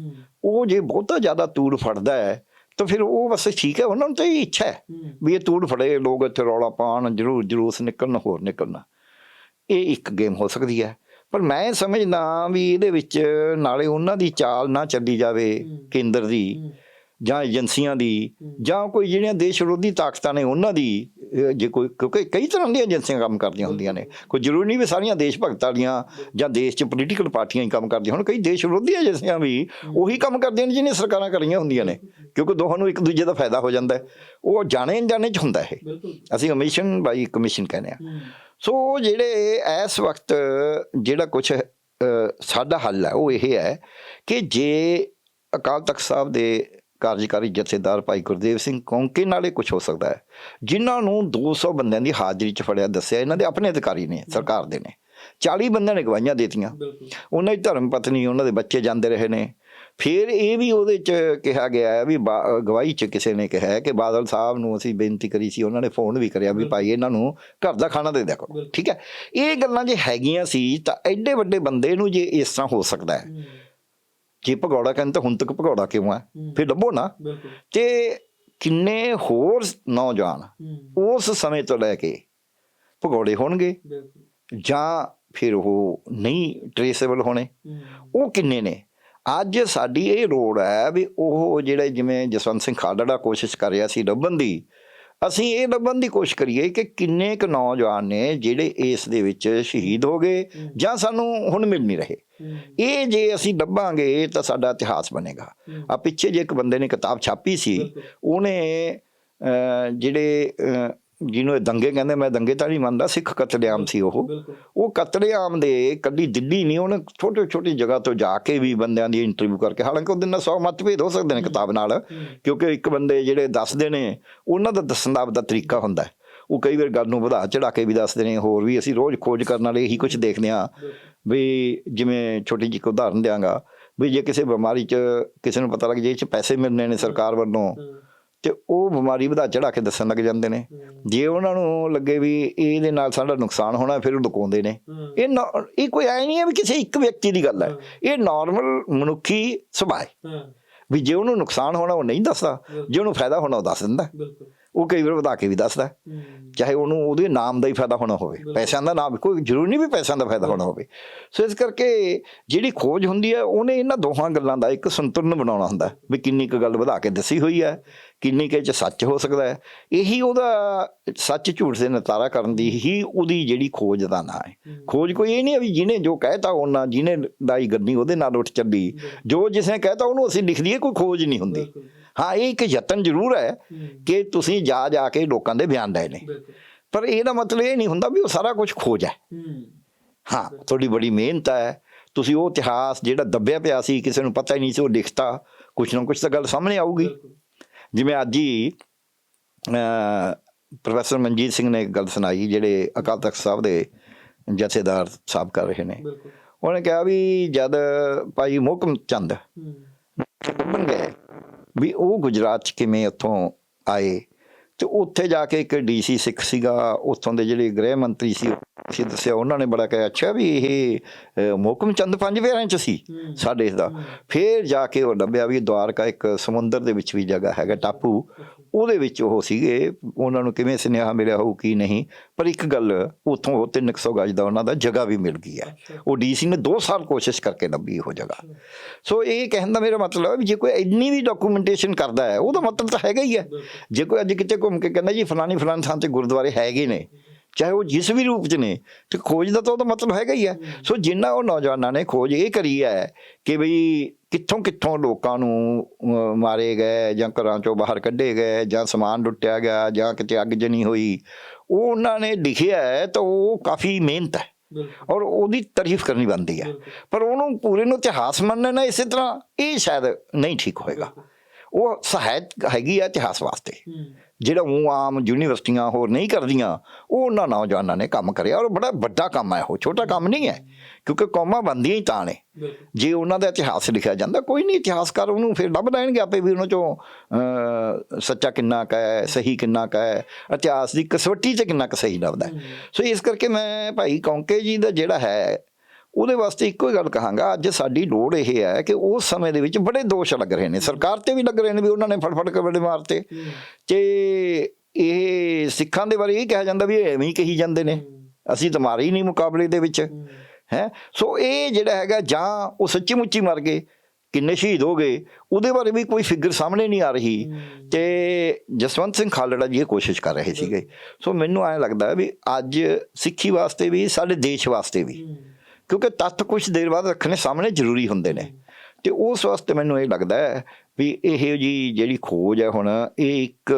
ਉਹ ਜੇ ਬਹੁਤਾ ਜ਼ਿਆਦਾ ਤੂੜ ਫੜਦਾ ਹੈ ਤਾਂ ਫਿਰ ਉਹ ਬਸ ਠੀਕ ਹੈ ਉਹਨਾਂ ਨੂੰ ਤਾਂ ਇਹ ਇੱਛਾ ਹੈ ਵੀ ਇਹ ਤੂੜ ਫੜੇ ਲੋਕ ਇੱਥੇ ਰੌਲਾ ਪਾਉਣ ਜਰੂਰ ਜਲੂਸ ਨਿਕਲਣ ਹੋਰ ਨਿਕਲਣ। ਇਹ ਇੱਕ ਗੇਮ ਹੋ ਸਕਦੀ ਹੈ। ਪਰ ਮੈਂ ਸਮਝਦਾ ਵੀ ਇਹਦੇ ਵਿੱਚ ਨਾਲੇ ਉਹਨਾਂ ਦੀ ਚਾਲ ਨਾ ਚੱਲੀ ਜਾਵੇ ਕੇਂਦਰ ਦੀ। ਜਾਂ ਏਜੰਸੀਆਂ ਦੀ ਜਾਂ ਕੋਈ ਜਿਹੜੀਆਂ ਦੇਸ਼ ਵਿਰੋਧੀ ਤਾਕਤਾਂ ਨੇ ਉਹਨਾਂ ਦੀ ਜੇ ਕੋਈ ਕਿਉਂਕਿ ਕਈ ਤਰ੍ਹਾਂ ਦੀਆਂ ਏਜੰਸੀਆਂ ਕੰਮ ਕਰਦੀਆਂ ਹੁੰਦੀਆਂ ਨੇ। ਕੋਈ ਜ਼ਰੂਰੀ ਨਹੀਂ ਵੀ ਸਾਰੀਆਂ ਦੇਸ਼ ਭਗਤਾਂ ਵਾਲੀਆਂ ਜਾਂ ਦੇਸ਼ 'ਚ ਪੋਲੀਟੀਕਲ ਪਾਰਟੀਆਂ ਹੀ ਕੰਮ ਕਰਦੀਆਂ ਹੁਣ। ਕਈ ਦੇਸ਼ ਵਿਰੋਧੀ ਏਜੰਸੀਆਂ ਵੀ ਉਹੀ ਕੰਮ ਕਰਦੀਆਂ ਨੇ ਜਿਹਨੇ ਸਰਕਾਰਾਂ ਕਰੀਆਂ ਹੁੰਦੀਆਂ ਨੇ। ਕਿਉਂਕਿ ਦੋਹਾਂ ਨੂੰ ਇੱਕ ਦੂਜੇ ਦਾ ਫਾਇਦਾ ਹੋ ਜਾਂਦਾ ਉਹ ਜਾਣੇ ਅਣਜਾਣੇ 'ਚ ਹੁੰਦਾ ਹੈ ਅਸੀਂ ਕਮਿਸ਼ਨ ਬਾਈ ਕਮਿਸ਼ਨ ਕਹਿੰਦੇ ਆ ਸੋ ਜਿਹੜੇ ਇਸ ਵਕਤ ਜਿਹੜਾ ਕੁਝ ਸਾਡਾ ਹੱਲ ਹੈ ਉਹ ਇਹ ਹੈ ਕਿ ਜੇ ਅਕਾਲ ਤਖਤ ਸਾਹਿਬ ਦੇ ਕਾਰਜਕਾਰੀ ਜਥੇਦਾਰ ਭਾਈ ਗੁਰਦੇਵ ਸਿੰਘ ਕੌਂਕੇ ਨਾਲੇ ਕੁਝ ਹੋ ਸਕਦਾ ਹੈ। ਜਿਨ੍ਹਾਂ ਨੂੰ 200 ਬੰਦਿਆਂ ਦੀ ਹਾਜ਼ਰੀ 'ਚ ਫੜਿਆ ਦੱਸਿਆ ਇਹਨਾਂ ਦੇ ਆਪਣੇ ਅਧਿਕਾਰੀ ਨੇ ਸਰਕਾਰ ਦੇ ਨੇ। 40 ਬੰਦਿਆਂ ਨੇ ਗਵਾਹੀਆਂ ਦਿੱਤੀਆਂ। ਉਹਨਾਂ ਦੀ ਧਰਮ ਪਤਨੀ ਉਹਨਾਂ ਦੇ ਬੱਚੇ ਜਾਂਦੇ ਰਹੇ ਨੇ। ਫਿਰ ਇਹ ਵੀ ਉਹਦੇ ਚ ਕਿਹਾ ਗਿਆ ਹੈ ਵੀ ਗਵਾਹੀ ਚ ਕਿਸੇ ਨੇ ਕਿਹਾ ਹੈ ਕਿ ਬਾਦਲ ਸਾਹਿਬ ਨੂੰ ਅਸੀਂ ਬੇਨਤੀ ਕਰੀ ਸੀ ਉਹਨਾਂ ਨੇ ਫੋਨ ਵੀ ਕਰਿਆ ਵੀ ਭਾਈ ਇਹਨਾਂ ਨੂੰ ਘਰ ਦਾ ਖਾਣਾ ਦੇ ਦਿਆ ਕਰੋ। ਠੀਕ ਹੈ? ਇਹ ਗੱਲਾਂ ਜੇ ਹੈਗੀਆਂ ਸੀ ਤਾਂ ਐਡੇ ਵੱਡੇ ਬੰਦੇ ਨੂੰ ਜੇ ਇਸ ਤਰ੍ਹਾਂ ਹੋ ਸਕਦਾ ਹੈ। ਜੇ ਭਗੌੜਾ ਕਹਿੰਦੇ ਤਾਂ ਹੁਣ ਤੱਕ ਭਗੌੜਾ ਕਿਉਂ ਹੈ। ਫਿਰ ਲੱਭੋ ਨਾ। ਤੇ ਕਿੰਨੇ ਹੋਰ ਨੌਜਵਾਨ ਉਸ ਸਮੇਂ ਤੋਂ ਲੈ ਕੇ ਭਗੌੜੇ ਹੋਣਗੇ? ਜਾਂ ਫਿਰ ਉਹ ਨਹੀਂ ਟ੍ਰੇਸੇਬਲ ਹੋਣੇ? ਉਹ ਕਿੰਨੇ ਨੇ? ਅੱਜ ਸਾਡੀ ਇਹ ਲੋੜ ਹੈ ਵੀ ਉਹ ਜਿਹੜੇ ਜਿਵੇਂ ਜਸਵੰਤ ਸਿੰਘ ਖਾਲੜਾ ਕੋਸ਼ਿਸ਼ ਕਰ ਰਿਹਾ ਸੀ ਲੱਭਣ ਦੀ ਅਸੀਂ ਇਹ ਲੱਭਣ ਦੀ ਕੋਸ਼ਿਸ਼ ਕਰੀਏ ਕਿ ਕਿੰਨੇ ਕੁ ਨੌਜਵਾਨ ਨੇ ਜਿਹੜੇ ਇਸ ਦੇ ਵਿੱਚ ਸ਼ਹੀਦ ਹੋ ਗਏ ਜਾਂ ਸਾਨੂੰ ਹੁਣ ਮਿਲ ਨਹੀਂ ਰਹੇ। ਇਹ ਜੇ ਅਸੀਂ ਲੱਭਾਂਗੇ ਤਾਂ ਸਾਡਾ ਇਤਿਹਾਸ ਬਣੇਗਾ। ਆ ਪਿੱਛੇ ਜੇ ਇੱਕ ਬੰਦੇ ਨੇ ਕਿਤਾਬ ਛਾਪੀ ਸੀ ਉਹਨੇ ਜਿਹੜੇ ਜਿਹਨੂੰ ਇਹ ਦੰਗੇ ਕਹਿੰਦੇ ਮੈਂ ਦੰਗੇ ਤਾਂ ਨਹੀਂ ਮੰਨਦਾ ਸਿੱਖ ਕਤਲੇਆਮ ਸੀ ਉਹ। ਉਹ ਕਤਲੇਆਮ ਦੇ ਕੱਲੀ ਦਿੱਲੀ ਨਹੀਂ ਉਹਨੇ ਛੋਟੇ ਛੋਟੀ ਜਗ੍ਹਾ ਤੋਂ ਜਾ ਕੇ ਵੀ ਬੰਦਿਆਂ ਦੀ ਇੰਟਰਵਿਊ ਕਰਕੇ ਹਾਲਾਂਕਿ ਉਹਦੇ ਨਾਲ ਸੌ ਮਤਭੇਦ ਹੋ ਸਕਦੇ ਨੇ ਕਿਤਾਬ ਨਾਲ ਕਿਉਂਕਿ ਇੱਕ ਬੰਦੇ ਜਿਹੜੇ ਦੱਸਦੇ ਨੇ ਉਹਨਾਂ ਦਾ ਦੱਸਣ ਦਾ ਆਪਦਾ ਤਰੀਕਾ ਹੁੰਦਾ। ਉਹ ਕਈ ਵਾਰ ਗੱਲ ਨੂੰ ਵਧਾ ਚੜਾ ਕੇ ਵੀ ਦੱਸਦੇ ਨੇ ਹੋਰ ਵੀ ਅਸੀਂ ਰੋਜ਼ ਖੋਜ ਕਰਨ ਵਾਲੇ ਇਹੀ ਕੁਝ ਦੇਖਦੇ ਹਾਂ ਵੀ ਜਿਵੇਂ ਛੋਟੀ ਜਿਹੀ ਉਦਾਹਰਨ ਦਿਆਂਗਾ ਵੀ ਜੇ ਕਿਸੇ ਬਿਮਾਰੀ 'ਚ ਕਿਸੇ ਨੂੰ ਪਤਾ ਲੱਗ ਜੇ ਇਹ 'ਚ ਪੈਸੇ ਮਿਲਣੇ ਨੇ ਸਰਕਾਰ ਵੱਲੋਂ ਤੇ ਉਹ ਬਿਮਾਰੀ ਵਧਾ ਚੜਾ ਕੇ ਦੱਸਣ ਲੱਗ ਜਾਂਦੇ ਨੇ। ਜੇ ਉਹਨਾਂ ਨੂੰ ਲੱਗੇ ਵੀ ਇਹਦੇ ਨਾਲ ਸਾਡਾ ਨੁਕਸਾਨ ਹੋਣਾ ਫਿਰ ਉਹ ਲੁਕਾਉਂਦੇ ਨੇ। ਇਹ ਇਹ ਕੋਈ ਐ ਨਹੀਂ ਹੈ ਵੀ ਕਿਸੇ ਇੱਕ ਵਿਅਕਤੀ ਦੀ ਗੱਲ ਹੈ। ਇਹ ਨਾਰਮਲ ਮਨੁੱਖੀ ਸੁਭਾਅ ਹੈ। ਵੀ ਜੇ ਉਹਨੂੰ ਨੁਕਸਾਨ ਹੋਣਾ ਉਹ ਨਹੀਂ ਦੱਸਦਾ। ਜੇ ਉਹਨੂੰ ਫਾਇਦਾ ਹੋਣਾ ਉਹ ਦੱਸ ਦਿੰਦਾ। ਬਿਲਕੁਲ। ਉਹ ਕਈ ਵਾਰ ਵਧਾ ਕੇ ਵੀ ਦੱਸਦਾ। ਚਾਹੇ ਉਹਨੂੰ ਉਹਦੇ ਨਾਮ ਦਾ ਹੀ ਫਾਇਦਾ ਹੋਣਾ ਹੋਵੇ ਪੈਸਿਆਂ ਦਾ ਨਾਮ ਕੋਈ ਜ਼ਰੂਰੀ ਨਹੀਂ ਵੀ ਪੈਸਿਆਂ ਦਾ ਫਾਇਦਾ ਹੋਣਾ ਹੋਵੇ। ਸੋ ਇਸ ਕਰਕੇ ਜਿਹੜੀ ਖੋਜ ਹੁੰਦੀ ਹੈ ਉਹਨੇ ਇਹਨਾਂ ਦੋਹਾਂ ਗੱਲਾਂ ਦਾ ਇੱਕ ਸੰਤੁਲਨ ਬਣਾਉਣਾ ਹੁੰਦਾ ਹੈ ਵੀ ਕਿੰਨੀ ਕੁ ਗੱਲ ਵਧਾ ਕੇ ਦੱਸੀ ਹੋਈ ਹੈ ਕਿੰਨੀ ਕੁ ਚ ਸੱਚ ਹੋ ਸਕਦਾ ਹੈ। ਇਹੀ ਉਹਦਾ ਸੱਚ ਝੂਠ ਦੇ ਨਤਾਰਾ ਕਰਨ ਦੀ ਹੀ ਉਹਦੀ ਜਿਹੜੀ ਖੋਜ ਦਾ ਨਾਂ ਹੈ। ਖੋਜ ਕੋਈ ਇਹ ਨਹੀਂ ਹੈ ਵੀ ਜਿਹਨੇ ਜੋ ਕਹਿਤਾ ਉਹਨਾਂ ਜਿਹਨੇ ਦਾਈ ਗੱਡੀ ਉਹਦੇ ਨਾਲ ਉੱਠ ਚੱਲੀ। ਜੋ ਜਿਸਨੇ ਕਹਿਤਾ ਉਹਨੂੰ ਅਸੀਂ ਲਿਖ ਦਈਏ ਕੋਈ ਖੋਜ ਨਹੀਂ ਹੁੰਦੀ। ਹਾਂ ਇਹ ਇੱਕ ਯਤਨ ਜ਼ਰੂਰ ਹੈ ਕਿ ਤੁਸੀਂ ਜਾ ਜਾ ਕੇ ਲੋਕਾਂ ਦੇ ਬਿਆਨ ਲਏ ਨੇ ਪਰ ਇਹਦਾ ਮਤਲਬ ਇਹ ਨਹੀਂ ਹੁੰਦਾ ਵੀ ਉਹ ਸਾਰਾ ਕੁਝ ਖੋਜ ਹੈ। ਹਾਂ ਤੁਹਾਡੀ ਬੜੀ ਮਿਹਨਤ ਹੈ। ਤੁਸੀਂ ਉਹ ਇਤਿਹਾਸ ਜਿਹੜਾ ਦੱਬਿਆ ਪਿਆ ਸੀ ਕਿਸੇ ਨੂੰ ਪਤਾ ਹੀ ਨਹੀਂ ਸੀ ਉਹ ਲਿਖਤਾ। ਕੁਛ ਨਾ ਕੁਛ ਤਾਂ ਗੱਲ ਸਾਹਮਣੇ ਆਊਗੀ। ਜਿਵੇਂ ਅੱਜ ਹੀ ਪ੍ਰੋਫੈਸਰ ਮਨਜੀਤ ਸਿੰਘ ਨੇ ਇੱਕ ਗੱਲ ਸੁਣਾਈ ਜਿਹੜੇ ਅਕਾਲ ਤਖਤ ਸਾਹਿਬ ਦੇ ਜਥੇਦਾਰ ਸਾਹਿਬ ਕਰ ਰਹੇ ਨੇ। ਉਹਨੇ ਕਿਹਾ ਵੀ ਜਦ ਭਾਈ ਮੋਹਕਮ ਚੰਦ ਲੱਭਣ ਗਏ ਵੀ ਉਹ ਗੁਜਰਾਤ ਚ ਕਿਵੇਂ ਉੱਥੋਂ ਆਏ? ਤੇ ਉੱਥੇ ਜਾ ਕੇ ਇੱਕ ਡੀਸੀ ਸਿੱਖ ਸੀਗਾ, ਉੱਥੋਂ ਦੇ ਜਿਹੜੇ ਗ੍ਰਹਿ ਮੰਤਰੀ ਸੀ ਸੀ ਦੱਸਿਆ ਉਹਨਾਂ ਨੇ ਬੜਾ ਕਿਹਾ ਅੱਛਾ ਵੀ ਇਹ ਅਹ, ਮੋਹਕਮ ਚੰਦ ਪੰਜ ਵੇਰਾਂ ਚ ਸੀ ਸਾਡੇ ਦਾ। ਫੇਰ ਜਾ ਕੇ ਉਹ ਲੱਭਿਆ ਵੀ ਦਵਾਰਕਾ ਇੱਕ ਸਮੁੰਦਰ ਦੇ ਵਿੱਚ ਵੀ ਜਗ੍ਹਾ ਹੈਗਾ ਟਾਪੂ। ਉਹਦੇ ਵਿੱਚ ਉਹ ਸੀਗੇ ਉਹਨਾਂ ਨੂੰ ਕਿਵੇਂ ਸੁਨੇਹਾ ਮਿਲਿਆ ਹੋਊ ਕੀ ਨਹੀਂ ਪਰ ਇੱਕ ਗੱਲ ਉੱਥੋਂ ਉਹ 300 ਗਜ ਦਾ ਉਹਨਾਂ ਦਾ ਜਗ੍ਹਾ ਵੀ ਮਿਲ ਗਈ ਹੈ। ਉਹ ਡੀਸੀ ਨੇ 2 ਸਾਲ ਕੋਸ਼ਿਸ਼ ਕਰਕੇ ਲੱਭੀ ਉਹ ਜਗ੍ਹਾ। ਸੋ ਇਹ ਕਹਿਣ ਦਾ ਮੇਰਾ ਮਤਲਬ ਹੈ ਵੀ ਜੇ ਕੋਈ ਇੰਨੀ ਵੀ ਡਾਕੂਮੈਂਟੇਸ਼ਨ ਕਰਦਾ ਹੈ ਉਹਦਾ ਮਤਲਬ ਤਾਂ ਹੈਗਾ ਹੀ ਹੈ। ਜੇ ਕੋਈ ਅੱਜ ਕਿਤੇ ਘੁੰਮ ਕੇ ਕਹਿੰਦਾ ਜੀ ਫਲਾਣੀ ਫਲਾਣੀ ਥਾਂ ਤੇ ਗੁਰਦੁਆਰੇ ਹੈਗੇ ਨੇ ਚਾਹੇ ਉਹ ਜਿਸ ਵੀ ਰੂਪ 'ਚ ਨੇ ਤੇ ਖੋਜ ਦਾ ਤਾਂ ਉਹਦਾ ਮਤਲਬ ਹੈਗਾ ਹੀ ਹੈ। ਸੋ ਜਿੰਨਾ ਉਹ ਨੌਜਵਾਨਾਂ ਨੇ ਖੋਜ ਇਹ ਕਰੀ ਹੈ ਕਿ ਬਈ ਕਿੱਥੋਂ ਕਿੱਥੋਂ ਲੋਕਾਂ ਨੂੰ ਮਾਰੇ ਗਏ ਜਾਂ ਘਰਾਂ ਚੋਂ ਬਾਹਰ ਕੱਢੇ ਗਏ ਜਾਂ ਸਮਾਨ ਲੁੱਟਿਆ ਗਿਆ ਜਾਂ ਕਿਤੇ ਅੱਗ ਜਣੀ ਹੋਈ ਉਹ ਉਹਨਾਂ ਨੇ ਲਿਖਿਆ ਹੈ ਤਾਂ ਉਹ ਕਾਫੀ ਮਿਹਨਤ ਹੈ। ਔਰ ਉਹਦੀ ਤਾਰੀਫ ਕਰਨੀ ਬਣਦੀ ਹੈ। ਪਰ ਉਹਨੂੰ ਪੂਰੇ ਨੂੰ ਇਤਿਹਾਸ ਮੰਨਣਾ ਇਸੇ ਤਰ੍ਹਾਂ ਇਹ ਸ਼ਾਇਦ ਨਹੀਂ ਠੀਕ ਹੋਏਗਾ। ਉਹ ਸਹਾਇਤ ਹੈਗੀ ਹੈ ਇਤਿਹਾਸ ਵਾਸਤੇ। ਜਿਹੜਾ ਉਹ ਆਮ ਯੂਨੀਵਰਸਿਟੀਆਂ ਹੋਰ ਨਹੀਂ ਕਰਦੀਆਂ ਉਹ ਉਹਨਾਂ ਨੌਜਵਾਨਾਂ ਨੇ ਕੰਮ ਕਰਿਆ ਔਰ ਬੜਾ ਵੱਡਾ ਕੰਮ ਹੈ ਉਹ ਛੋਟਾ ਕੰਮ ਨਹੀਂ ਹੈ ਕਿਉਂਕਿ ਕੌਮਾਂ ਬੰਦੀਆਂ ਹੀ ਤਾਂ ਨੇ। ਜੇ ਉਹਨਾਂ ਦਾ ਇਤਿਹਾਸ ਲਿਖਿਆ ਜਾਂਦਾ ਕੋਈ ਨਹੀਂ ਇਤਿਹਾਸਕਾਰ ਉਹਨੂੰ ਫਿਰ ਲੱਭ ਲੈਣਗੇ ਆਪੇ ਵੀ ਉਹਨਾਂ ਚੋਂ ਸੱਚਾ ਕਿੰਨਾ ਕੁ ਹੈ ਸਹੀ ਕਿੰਨਾ ਕੁ ਹੈ ਇਤਿਹਾਸ ਦੀ ਕਸਵੱਟੀ 'ਚ ਕਿੰਨਾ ਕੁ ਸਹੀ ਲੱਭਦਾ। ਸੋ ਇਸ ਕਰਕੇ ਮੈਂ ਭਾਈ ਕੌਂਕੇ ਜੀ ਦਾ ਜਿਹੜਾ ਹੈ ਉਹਦੇ ਵਾਸਤੇ ਇੱਕੋ ਹੀ ਗੱਲ ਕਹਾਂਗਾ, ਅੱਜ ਸਾਡੀ ਲੋੜ ਇਹ ਹੈ ਕਿ ਉਸ ਸਮੇਂ ਦੇ ਵਿੱਚ ਬੜੇ ਦੋਸ਼ ਲੱਗ ਰਹੇ ਨੇ। ਸਰਕਾਰ ਤੇ ਵੀ ਲੱਗ ਰਹੇ ਨੇ ਵੀ ਉਹਨਾਂ ਨੇ ਫੜ ਫੜ ਕੇ ਬੜੇ ਮਾਰਤੇ। ਤੇ ਇਹ ਸਿੱਖਾਂ ਦੇ ਬਾਰੇ ਇਹ ਕਿਹਾ ਜਾਂਦਾ ਵੀ ਐਵੇਂ ਹੀ ਕਹੀ ਜਾਂਦੇ ਨੇ। ਅਸੀਂ ਤਾਂ ਮਾਰੇ ਹੀ ਨਹੀਂ ਮੁਕਾਬਲੇ ਦੇ ਵਿੱਚ। ਹੈ? ਸੋ ਇਹ ਜਿਹੜਾ ਹੈਗਾ ਜਾਂ ਉਹ ਸੱਚੀ ਮੁੱਚੀ ਮਰ ਗਏ, ਕਿੰਨੇ ਸ਼ਹੀਦ ਹੋ ਗਏ, ਉਹਦੇ ਬਾਰੇ ਵੀ ਕੋਈ ਫਿਗਰ ਸਾਹਮਣੇ ਨਹੀਂ ਆ ਰਹੀ। ਤੇ ਜਸਵੰਤ ਸਿੰਘ ਖਾਲੜਾ ਜੀ ਇਹ ਕੋਸ਼ਿਸ਼ ਕਰ ਰਹੇ ਸੀਗੇ। ਸੋ ਮੈਨੂੰ ਐਂ ਲੱਗਦਾ ਵੀ ਅੱਜ ਸਿੱਖੀ ਵਾਸਤੇ ਵੀ, ਸਾਡੇ ਦੇਸ਼ ਵਾਸਤੇ ਵੀ ਕਿਉਂਕਿ ਤੱਥ ਕੁਝ ਦੇਰ ਬਾਅਦ ਰੱਖਣੇ ਸਾਹਮਣੇ ਜ਼ਰੂਰੀ ਹੁੰਦੇ ਨੇ। ਤੇ ਉਸ ਵਾਸਤੇ ਮੈਨੂੰ ਇਹ ਲੱਗਦਾ ਹੈ ਵੀ ਇਹ ਜੀ ਜਿਹੜੀ ਖੋਜ ਹੈ ਹੁਣ, ਇਹ ਇੱਕ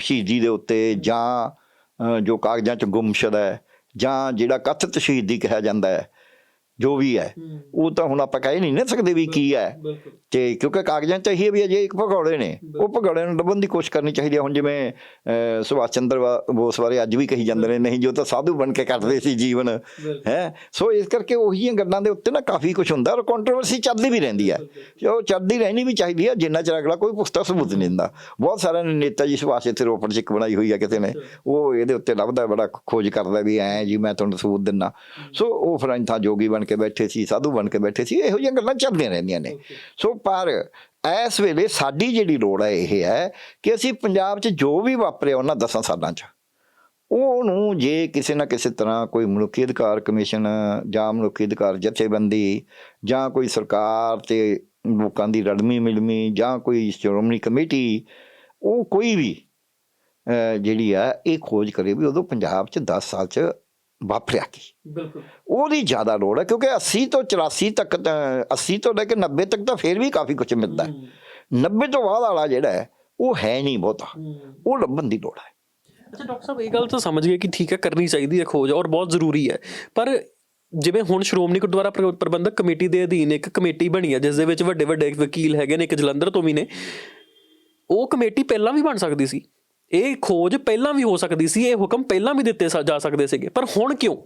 ਸ਼ਹੀਦੀ ਦੇ ਉੱਤੇ ਜਾਂ ਜੋ ਕਾਗਜ਼ਾਂ 'ਚ ਗੁੰਮਸ਼ਦ ਹੈ ਜਾਂ ਜਿਹੜਾ ਕਥਿਤ ਸ਼ਹੀਦੀ ਕਿਹਾ ਜਾਂਦਾ ਹੈ ਜੋ ਵੀ ਹੈ ਉਹ ਤਾਂ ਹੁਣ ਆਪਾਂ ਕਹਿ ਨਹੀਂ ਨਾ ਸਕਦੇ ਵੀ ਕੀ ਹੈ। ਤੇ ਕਿਉਂਕਿ ਕਾਗਜ਼ਾਂ 'ਚ ਇਹ ਵੀ ਅਜੇ ਇੱਕ ਭਗੌੜੇ ਨੇ ਉਹ ਭਗੌੜੇ ਨੂੰ ਲੱਭਣ ਦੀ ਕੋਸ਼ਿਸ਼ ਕਰਨੀ ਚਾਹੀਦੀ ਹੈ ਹੁਣ ਜਿਵੇਂ ਸੁਭਾਸ਼ ਚੰਦਰ ਬੋਸ ਬਾਰੇ ਅੱਜ ਵੀ ਕਹੀ ਜਾਂਦੇ ਨੇ ਨਹੀਂ ਜੋ ਤਾਂ ਸਾਧੂ ਬਣ ਕੇ ਕਰਦੇ ਸੀ ਜੀਵਨ ਹੈ? ਸੋ ਇਸ ਕਰਕੇ ਉਹੀ ਗੱਲਾਂ ਦੇ ਉੱਤੇ ਨਾ ਕਾਫੀ ਕੁਝ ਹੁੰਦਾ ਔਰ ਕੰਟਰੋਵਰਸੀ ਚੱਲਦੀ ਵੀ ਰਹਿੰਦੀ ਹੈ ਜੋ ਚੱਲਦੀ ਰਹਿਣੀ ਵੀ ਚਾਹੀਦੀ ਹੈ ਜਿੰਨਾ ਚਿਰ ਅਗਲਾ ਕੋਈ ਪੁਖਤਾ ਸਬੂਤ ਨਹੀਂ ਦਿੰਦਾ। ਬਹੁਤ ਸਾਰਿਆਂ ਨੇ ਨੇਤਾ ਜੀ ਸੁਭਾਸ਼ ਇੱਥੇ ਰੋਪੜ 'ਚ ਇੱਕ ਬਣਾਈ ਹੋਈ ਹੈ ਕਿਸੇ ਨੇ। ਉਹ ਇਹਦੇ ਉੱਤੇ ਲੱਭਦਾ ਬੜਾ ਖੋਜ ਕਰਦਾ ਵੀ ਐ ਜੀ ਮੈਂ ਤੁਹਾਨੂੰ ਸਬੂਤ ਦਿੰਨਾ। ਸੋ ਉਹ ਫਿਰ ਥਾਂ ਜੋਗੀ ਬਣ ਕੇ ਬੈਠੇ ਸੀ ਸਾਧੂ ਬਣ ਕੇ ਬੈਠੇ ਸੀ ਇਹੋ ਜਿਹੀਆਂ ਗੱਲਾਂ ਚੱਲਦੀਆਂ ਰਹਿੰਦੀਆਂ ਨੇ। ਸੋ ਪਰ ਇਸ ਵੇਲੇ ਸਾਡੀ ਜਿਹੜੀ ਲੋੜ ਹੈ ਇਹ ਹੈ ਕਿ ਅਸੀਂ ਪੰਜਾਬ 'ਚ ਜੋ ਵੀ ਵਾਪਰਿਆ ਉਹਨਾਂ ਦਸਾਂ ਸਾਲਾਂ 'ਚ ਉਹਨੂੰ ਜੇ ਕਿਸੇ ਨਾ ਕਿਸੇ ਤਰ੍ਹਾਂ ਕੋਈ ਮਨੁੱਖੀ ਅਧਿਕਾਰ ਕਮਿਸ਼ਨ ਜਾਂ ਮਨੁੱਖੀ ਅਧਿਕਾਰ ਜਥੇਬੰਦੀ ਜਾਂ ਕੋਈ ਸਰਕਾਰ ਤੇ ਲੋਕਾਂ ਦੀ ਰੜਮੀ ਮਿਲਮੀ ਜਾਂ ਕੋਈ ਸ਼੍ਰੋਮਣੀ ਕਮੇਟੀ ਉਹ ਕੋਈ ਵੀ ਜਿਹੜੀ ਆ ਇਹ ਖੋਜ ਕਰੇ ਵੀ ਉਦੋਂ ਪੰਜਾਬ 'ਚ 10 ਸਾਲ 'ਚ ਵਾਪਰਿਆ ਕੀ? ਬਿਲਕੁਲ। ਉਹਦੀ ਜ਼ਿਆਦਾ ਲੋੜ ਹੈ ਕਿਉਂਕਿ 80 ਤੋਂ 84 ਤੱਕ ਤਾਂ 80 ਤੋਂ ਲੈ ਕੇ 90 ਤੱਕ ਤਾਂ ਫੇਰ ਵੀ ਕਾਫੀ ਕੁਝ ਮਿਲਦਾ ਹੈ। 90 ਤੋਂ ਬਾਅਦ ਵਾਲਾ ਜਿਹੜਾ ਹੈ ਉਹ ਹੈ ਨਹੀਂ ਬਹੁਤਾ। ਉਹ ਲੱਭਣ ਦੀ ਲੋੜ ਹੈ। ਅੱਛਾ ਡਾਕਟਰ ਸਾਹਿਬ ਇਹ ਗੱਲ ਤਾਂ ਸਮਝ ਗਏ ਕਿ ਠੀਕ ਹੈ ਕਰਨੀ ਚਾਹੀਦੀ ਹੈ ਖੋਜ ਔਰ ਬਹੁਤ ਜ਼ਰੂਰੀ ਹੈ। ਪਰ ਜਿਵੇਂ ਹੁਣ ਸ਼੍ਰੋਮਣੀ ਗੁਰਦੁਆਰਾ ਪ੍ਰ- ਪ੍ਰਬੰਧਕ ਕਮੇਟੀ ਦੇ ਅਧੀਨ ਇੱਕ ਕਮੇਟੀ ਬਣੀ ਹੈ ਜਿਸ ਦੇ ਵਿੱਚ ਵੱਡੇ ਵੱਡੇ ਵਕੀਲ ਹੈਗੇ ਨੇ ਇੱਕ ਜਲੰਧਰ ਤੋਂ ਵੀ ਨੇ ਉਹ ਕਮੇਟੀ ਪਹਿਲਾਂ ਵੀ ਬਣ ਸਕਦੀ ਸੀ। ਇਹ ਖੋਜ ਪਹਿਲਾਂ ਵੀ ਹੋ ਸਕਦੀ ਸੀ ਇਹ ਹੁਕਮ ਪਹਿਲਾਂ ਵੀ ਦਿੱਤੇ ਸਾ- ਜਾ ਸਕਦੇ ਸੀਗੇ ਪਰ ਹੁਣ ਕਿਉਂ?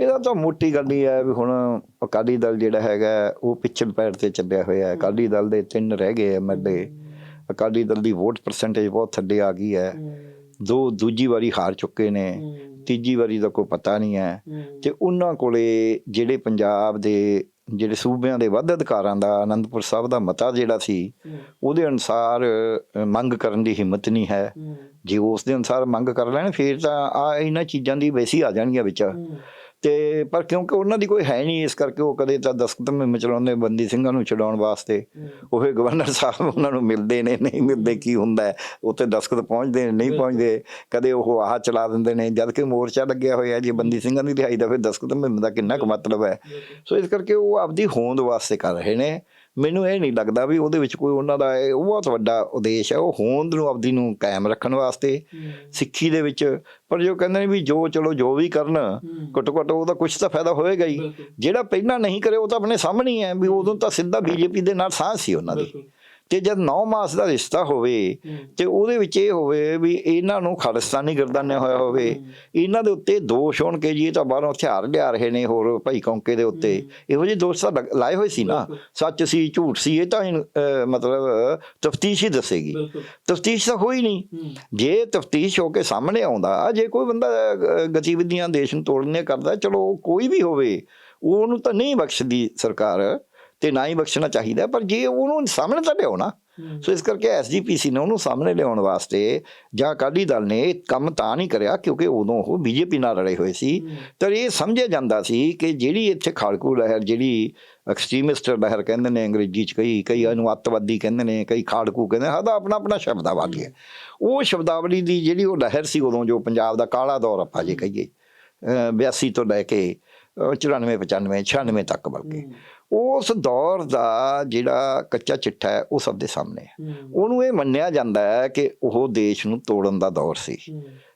ਇਹਦਾ ਤਾਂ ਮੋਟੀ ਗੱਲ ਹੀ ਹੈ ਵੀ ਹੁਣ ਅਕਾਲੀ ਦਲ ਜਿਹੜਾ ਹੈਗਾ ਉਹ ਪਿੱਛੇ ਪੈਰ ਤੇ ਚੱਲਿਆ ਹੋਇਆ ਹੈ। ਅਕਾਲੀ ਦਲ ਦੇ ਤਿੰਨ ਰਹਿ ਗਏ ਐਮਐਲਏ ਅਕਾਲੀ ਦਲ ਦੀ ਵੋਟ ਪਰਸੈਂਟੇਜ ਬਹੁਤ ਥੱਲੇ ਆ ਗਈ ਹੈ। ਦੋ ਦੂਜੀ ਵਾਰੀ ਹਾਰ ਚੁੱਕੇ ਨੇ। ਤੀਜੀ ਵਾਰੀ ਦਾ ਕੋਈ ਪਤਾ ਨਹੀਂ ਹੈ। ਤੇ ਉਹਨਾਂ ਕੋਲੇ ਜਿਹੜੇ ਪੰਜਾਬ ਦੇ ਜਿਹੜੇ ਸੂਬਿਆਂ ਦੇ ਵੱਧ ਅਧਿਕਾਰਾਂ ਦਾ ਆਨੰਦਪੁਰ ਸਾਹਿਬ ਦਾ ਮਤਾ ਜਿਹੜਾ ਸੀ ਉਹਦੇ ਅਨੁਸਾਰ ਮੰਗ ਕਰਨ ਦੀ ਹਿੰਮਤ ਨਹੀਂ ਹੈ। ਜੇ ਉਸ ਦੇ ਅਨੁਸਾਰ ਮੰਗ ਕਰ ਲੈਣ ਫਿਰ ਤਾਂ ਆ ਇਹਨਾਂ ਚੀਜ਼ਾਂ ਦੀ ਵੈਸੀ ਆ ਜਾਣਗੀਆਂ ਵਿੱਚ। ਤੇ ਪਰ ਕਿਉਂਕਿ ਉਹਨਾਂ ਦੀ ਕੋਈ ਹੈ ਨਹੀਂ ਇਸ ਕਰਕੇ ਉਹ ਕਦੇ ਤਾਂ ਦਸਖਤ ਮੁਹਿੰਮ ਚਲਾਉਂਦੇ ਬੰਦੀ ਸਿੰਘਾਂ ਨੂੰ ਛਡਾਉਣ ਵਾਸਤੇ। ਉਹ ਗਵਰਨਰ ਸਾਹਿਬ ਉਹਨਾਂ ਨੂੰ ਮਿਲਦੇ ਨੇ ਨਹੀਂ ਮਿਲਦੇ ਕੀ ਹੁੰਦਾ ਉੱਥੇ ਦਸਖਤ ਪਹੁੰਚਦੇ ਨੇ ਨਹੀਂ ਪਹੁੰਚਦੇ। ਕਦੇ ਉਹ ਆਹ ਚਲਾ ਦਿੰਦੇ ਨੇ ਜਦ ਕਿ ਮੋਰਚਾ ਲੱਗਿਆ ਹੋਇਆ ਜੇ ਬੰਦੀ ਸਿੰਘਾਂ ਦੀ ਰਿਹਾਈ ਦਾ ਫਿਰ ਦਸਖਤ ਮੁਹਿੰਮ ਦਾ ਕਿੰਨਾ ਕੁ ਮਤਲਬ ਹੈ। ਸੋ ਇਸ ਕਰਕੇ ਉਹ ਆਪਦੀ ਹੋਂਦ ਵਾਸਤੇ ਕਰ ਰਹੇ ਨੇ। ਮੈਨੂੰ ਇਹ ਨਹੀਂ ਲੱਗਦਾ ਵੀ ਉਹਦੇ ਵਿੱਚ ਕੋਈ ਉਹਨਾਂ ਦਾ ਇਹ ਬਹੁਤ ਵੱਡਾ ਉਦੇਸ਼ ਹੈ ਉਹ ਹੋਂਦ ਨੂੰ ਆਪਦੀ ਨੂੰ ਕਾਇਮ ਰੱਖਣ ਵਾਸਤੇ ਸਿੱਖੀ ਦੇ ਵਿੱਚ। ਪਰ ਜੋ ਕਹਿੰਦੇ ਨੇ ਵੀ ਜੋ ਚਲੋ ਜੋ ਵੀ ਕਰਨ ਘੱਟੋ ਘੱਟ ਉਹਦਾ ਕੁਝ ਤਾਂ ਫਾਇਦਾ ਹੋਏਗਾ ਹੀ। ਜਿਹੜਾ ਪਹਿਲਾਂ ਨਹੀਂ ਕਰੇ ਉਹ ਤਾਂ ਆਪਣੇ ਸਾਹਮਣੇ ਹੀ ਹੈ ਵੀ ਉਦੋਂ ਤਾਂ ਸਿੱਧਾ ਬੀਜੇਪੀ ਦੇ ਨਾਲ ਸਾਂਝ ਸੀ ਉਹਨਾਂ ਦੀ। ਤੇ ਜਦ 9 ਮਾਸ ਦਾ ਰਿਸ਼ਤਾ ਹੋਵੇ ਤੇ ਉਹਦੇ ਵਿੱਚ ਇਹ ਹੋਵੇ ਵੀ ਇਹਨਾਂ ਨੂੰ ਖਾਲਿਸਤਾਨੀ ਗਰਦਾਨਿਆ ਹੋਇਆ ਹੋਵੇ ਇਹਨਾਂ ਦੇ ਉੱਤੇ ਦੋਸ਼ ਹੋਣ ਕਿ ਜੀ ਇਹ ਤਾਂ ਬਾਹਰੋਂ ਹਥਿਆਰ ਲਿਆ ਰਹੇ ਨੇ ਹੋਰ ਭਾਈ ਕੌਂਕੇ ਦੇ ਉੱਤੇ। ਇਹੋ ਜਿਹੇ ਦੋਸ਼ ਤਾਂ ਲਾਏ ਹੋਏ ਸੀ ਨਾ। ਸੱਚ ਸੀ ਝੂਠ ਸੀ ਇਹ ਤਾਂ ਅਹ, ਮਤਲਬ ਤਫਤੀਸ਼ ਹੀ ਦੱਸੇਗੀ। ਤਫਤੀਸ਼ ਤਾਂ ਹੋਈ ਨਹੀਂ। ਜੇ ਤਫਤੀਸ਼ ਹੋ ਕੇ ਸਾਹਮਣੇ ਆਉਂਦਾ ਜੇ ਕੋਈ ਬੰਦਾ ਗਤੀਵਿਧੀਆਂ ਦੇਸ਼ ਨੂੰ ਤੋੜਨ ਕਰਦਾ ਚਲੋ ਕੋਈ ਵੀ ਹੋਵੇ ਉਹਨੂੰ ਤਾਂ ਨਹੀਂ ਬਖਸ਼ਦੀ ਸਰਕਾਰ। ਤੇ ਨਾ ਹੀ ਬਖਸ਼ਣਾ ਚਾਹੀਦਾ ਪਰ ਜੇ ਉਹਨੂੰ ਸਾਹਮਣੇ ਤਾਂ ਲਿਆਓ ਨਾ। ਸੋ ਇਸ ਕਰਕੇ ਐਸਜੀਪੀਸੀ ਨੇ ਉਹਨੂੰ ਸਾਹਮਣੇ ਲਿਆਉਣ ਵਾਸਤੇ ਜਾਂ ਅਕਾਲੀ ਦਲ ਨੇ ਇਹ ਕੰਮ ਤਾਂ ਨਹੀਂ ਕਰਿਆ ਕਿਉਂਕਿ ਉਦੋਂ ਉਹ ਬੀਜੇਪੀ ਨਾਲ ਰਲੇ ਹੋਏ ਸੀ। ਤਾਂ ਇਹ ਸਮਝਿਆ ਜਾਂਦਾ ਸੀ ਕਿ ਜਿਹੜੀ ਇੱਥੇ ਖਾੜਕੂ ਲਹਿਰ ਜਿਹੜੀ ਐਕਸਟ੍ਰੀਮਿਸਟ ਲਹਿਰ ਕਹਿੰਦੇ ਨੇ ਅੰਗਰੇਜ਼ੀ ਚ ਕਈ ਕਈ ਇਹਨੂੰ ਅੱਤਵਾਦੀ ਕਹਿੰਦੇ ਨੇ ਕਈ ਖਾੜਕੂ ਕਹਿੰਦੇ ਹਦਾ ਆਪਣਾ ਆਪਣਾ ਸ਼ਬਦਾਵਲੀ ਹੈ। ਉਹ ਸ਼ਬਦਾਵਲੀ ਦੀ ਜਿਹੜੀ ਉਹ ਲਹਿਰ ਸੀ ਉਦੋਂ ਜੋ ਪੰਜਾਬ ਦਾ ਕਾਲਾ ਦੌਰ ਆਪਾਂ ਜੇ ਕਹੀਏ ਅਹ 82 ਤੋਂ ਲੈ ਕੇ ਅਹ 94 95 96 ਤੱਕ ਬਲਕਿ। ਉਸ ਦੌਰ ਦਾ ਜਿਹੜਾ ਕੱਚਾ ਚਿੱਠਾ ਹੈ ਉਹ ਸਭ ਦੇ ਸਾਹਮਣੇ ਹੈ। ਉਹਨੂੰ ਇਹ ਮੰਨਿਆ ਜਾਂਦਾ ਹੈ ਕਿ ਉਹ ਦੇਸ਼ ਨੂੰ ਤੋੜਨ ਦਾ ਦੌਰ ਸੀ।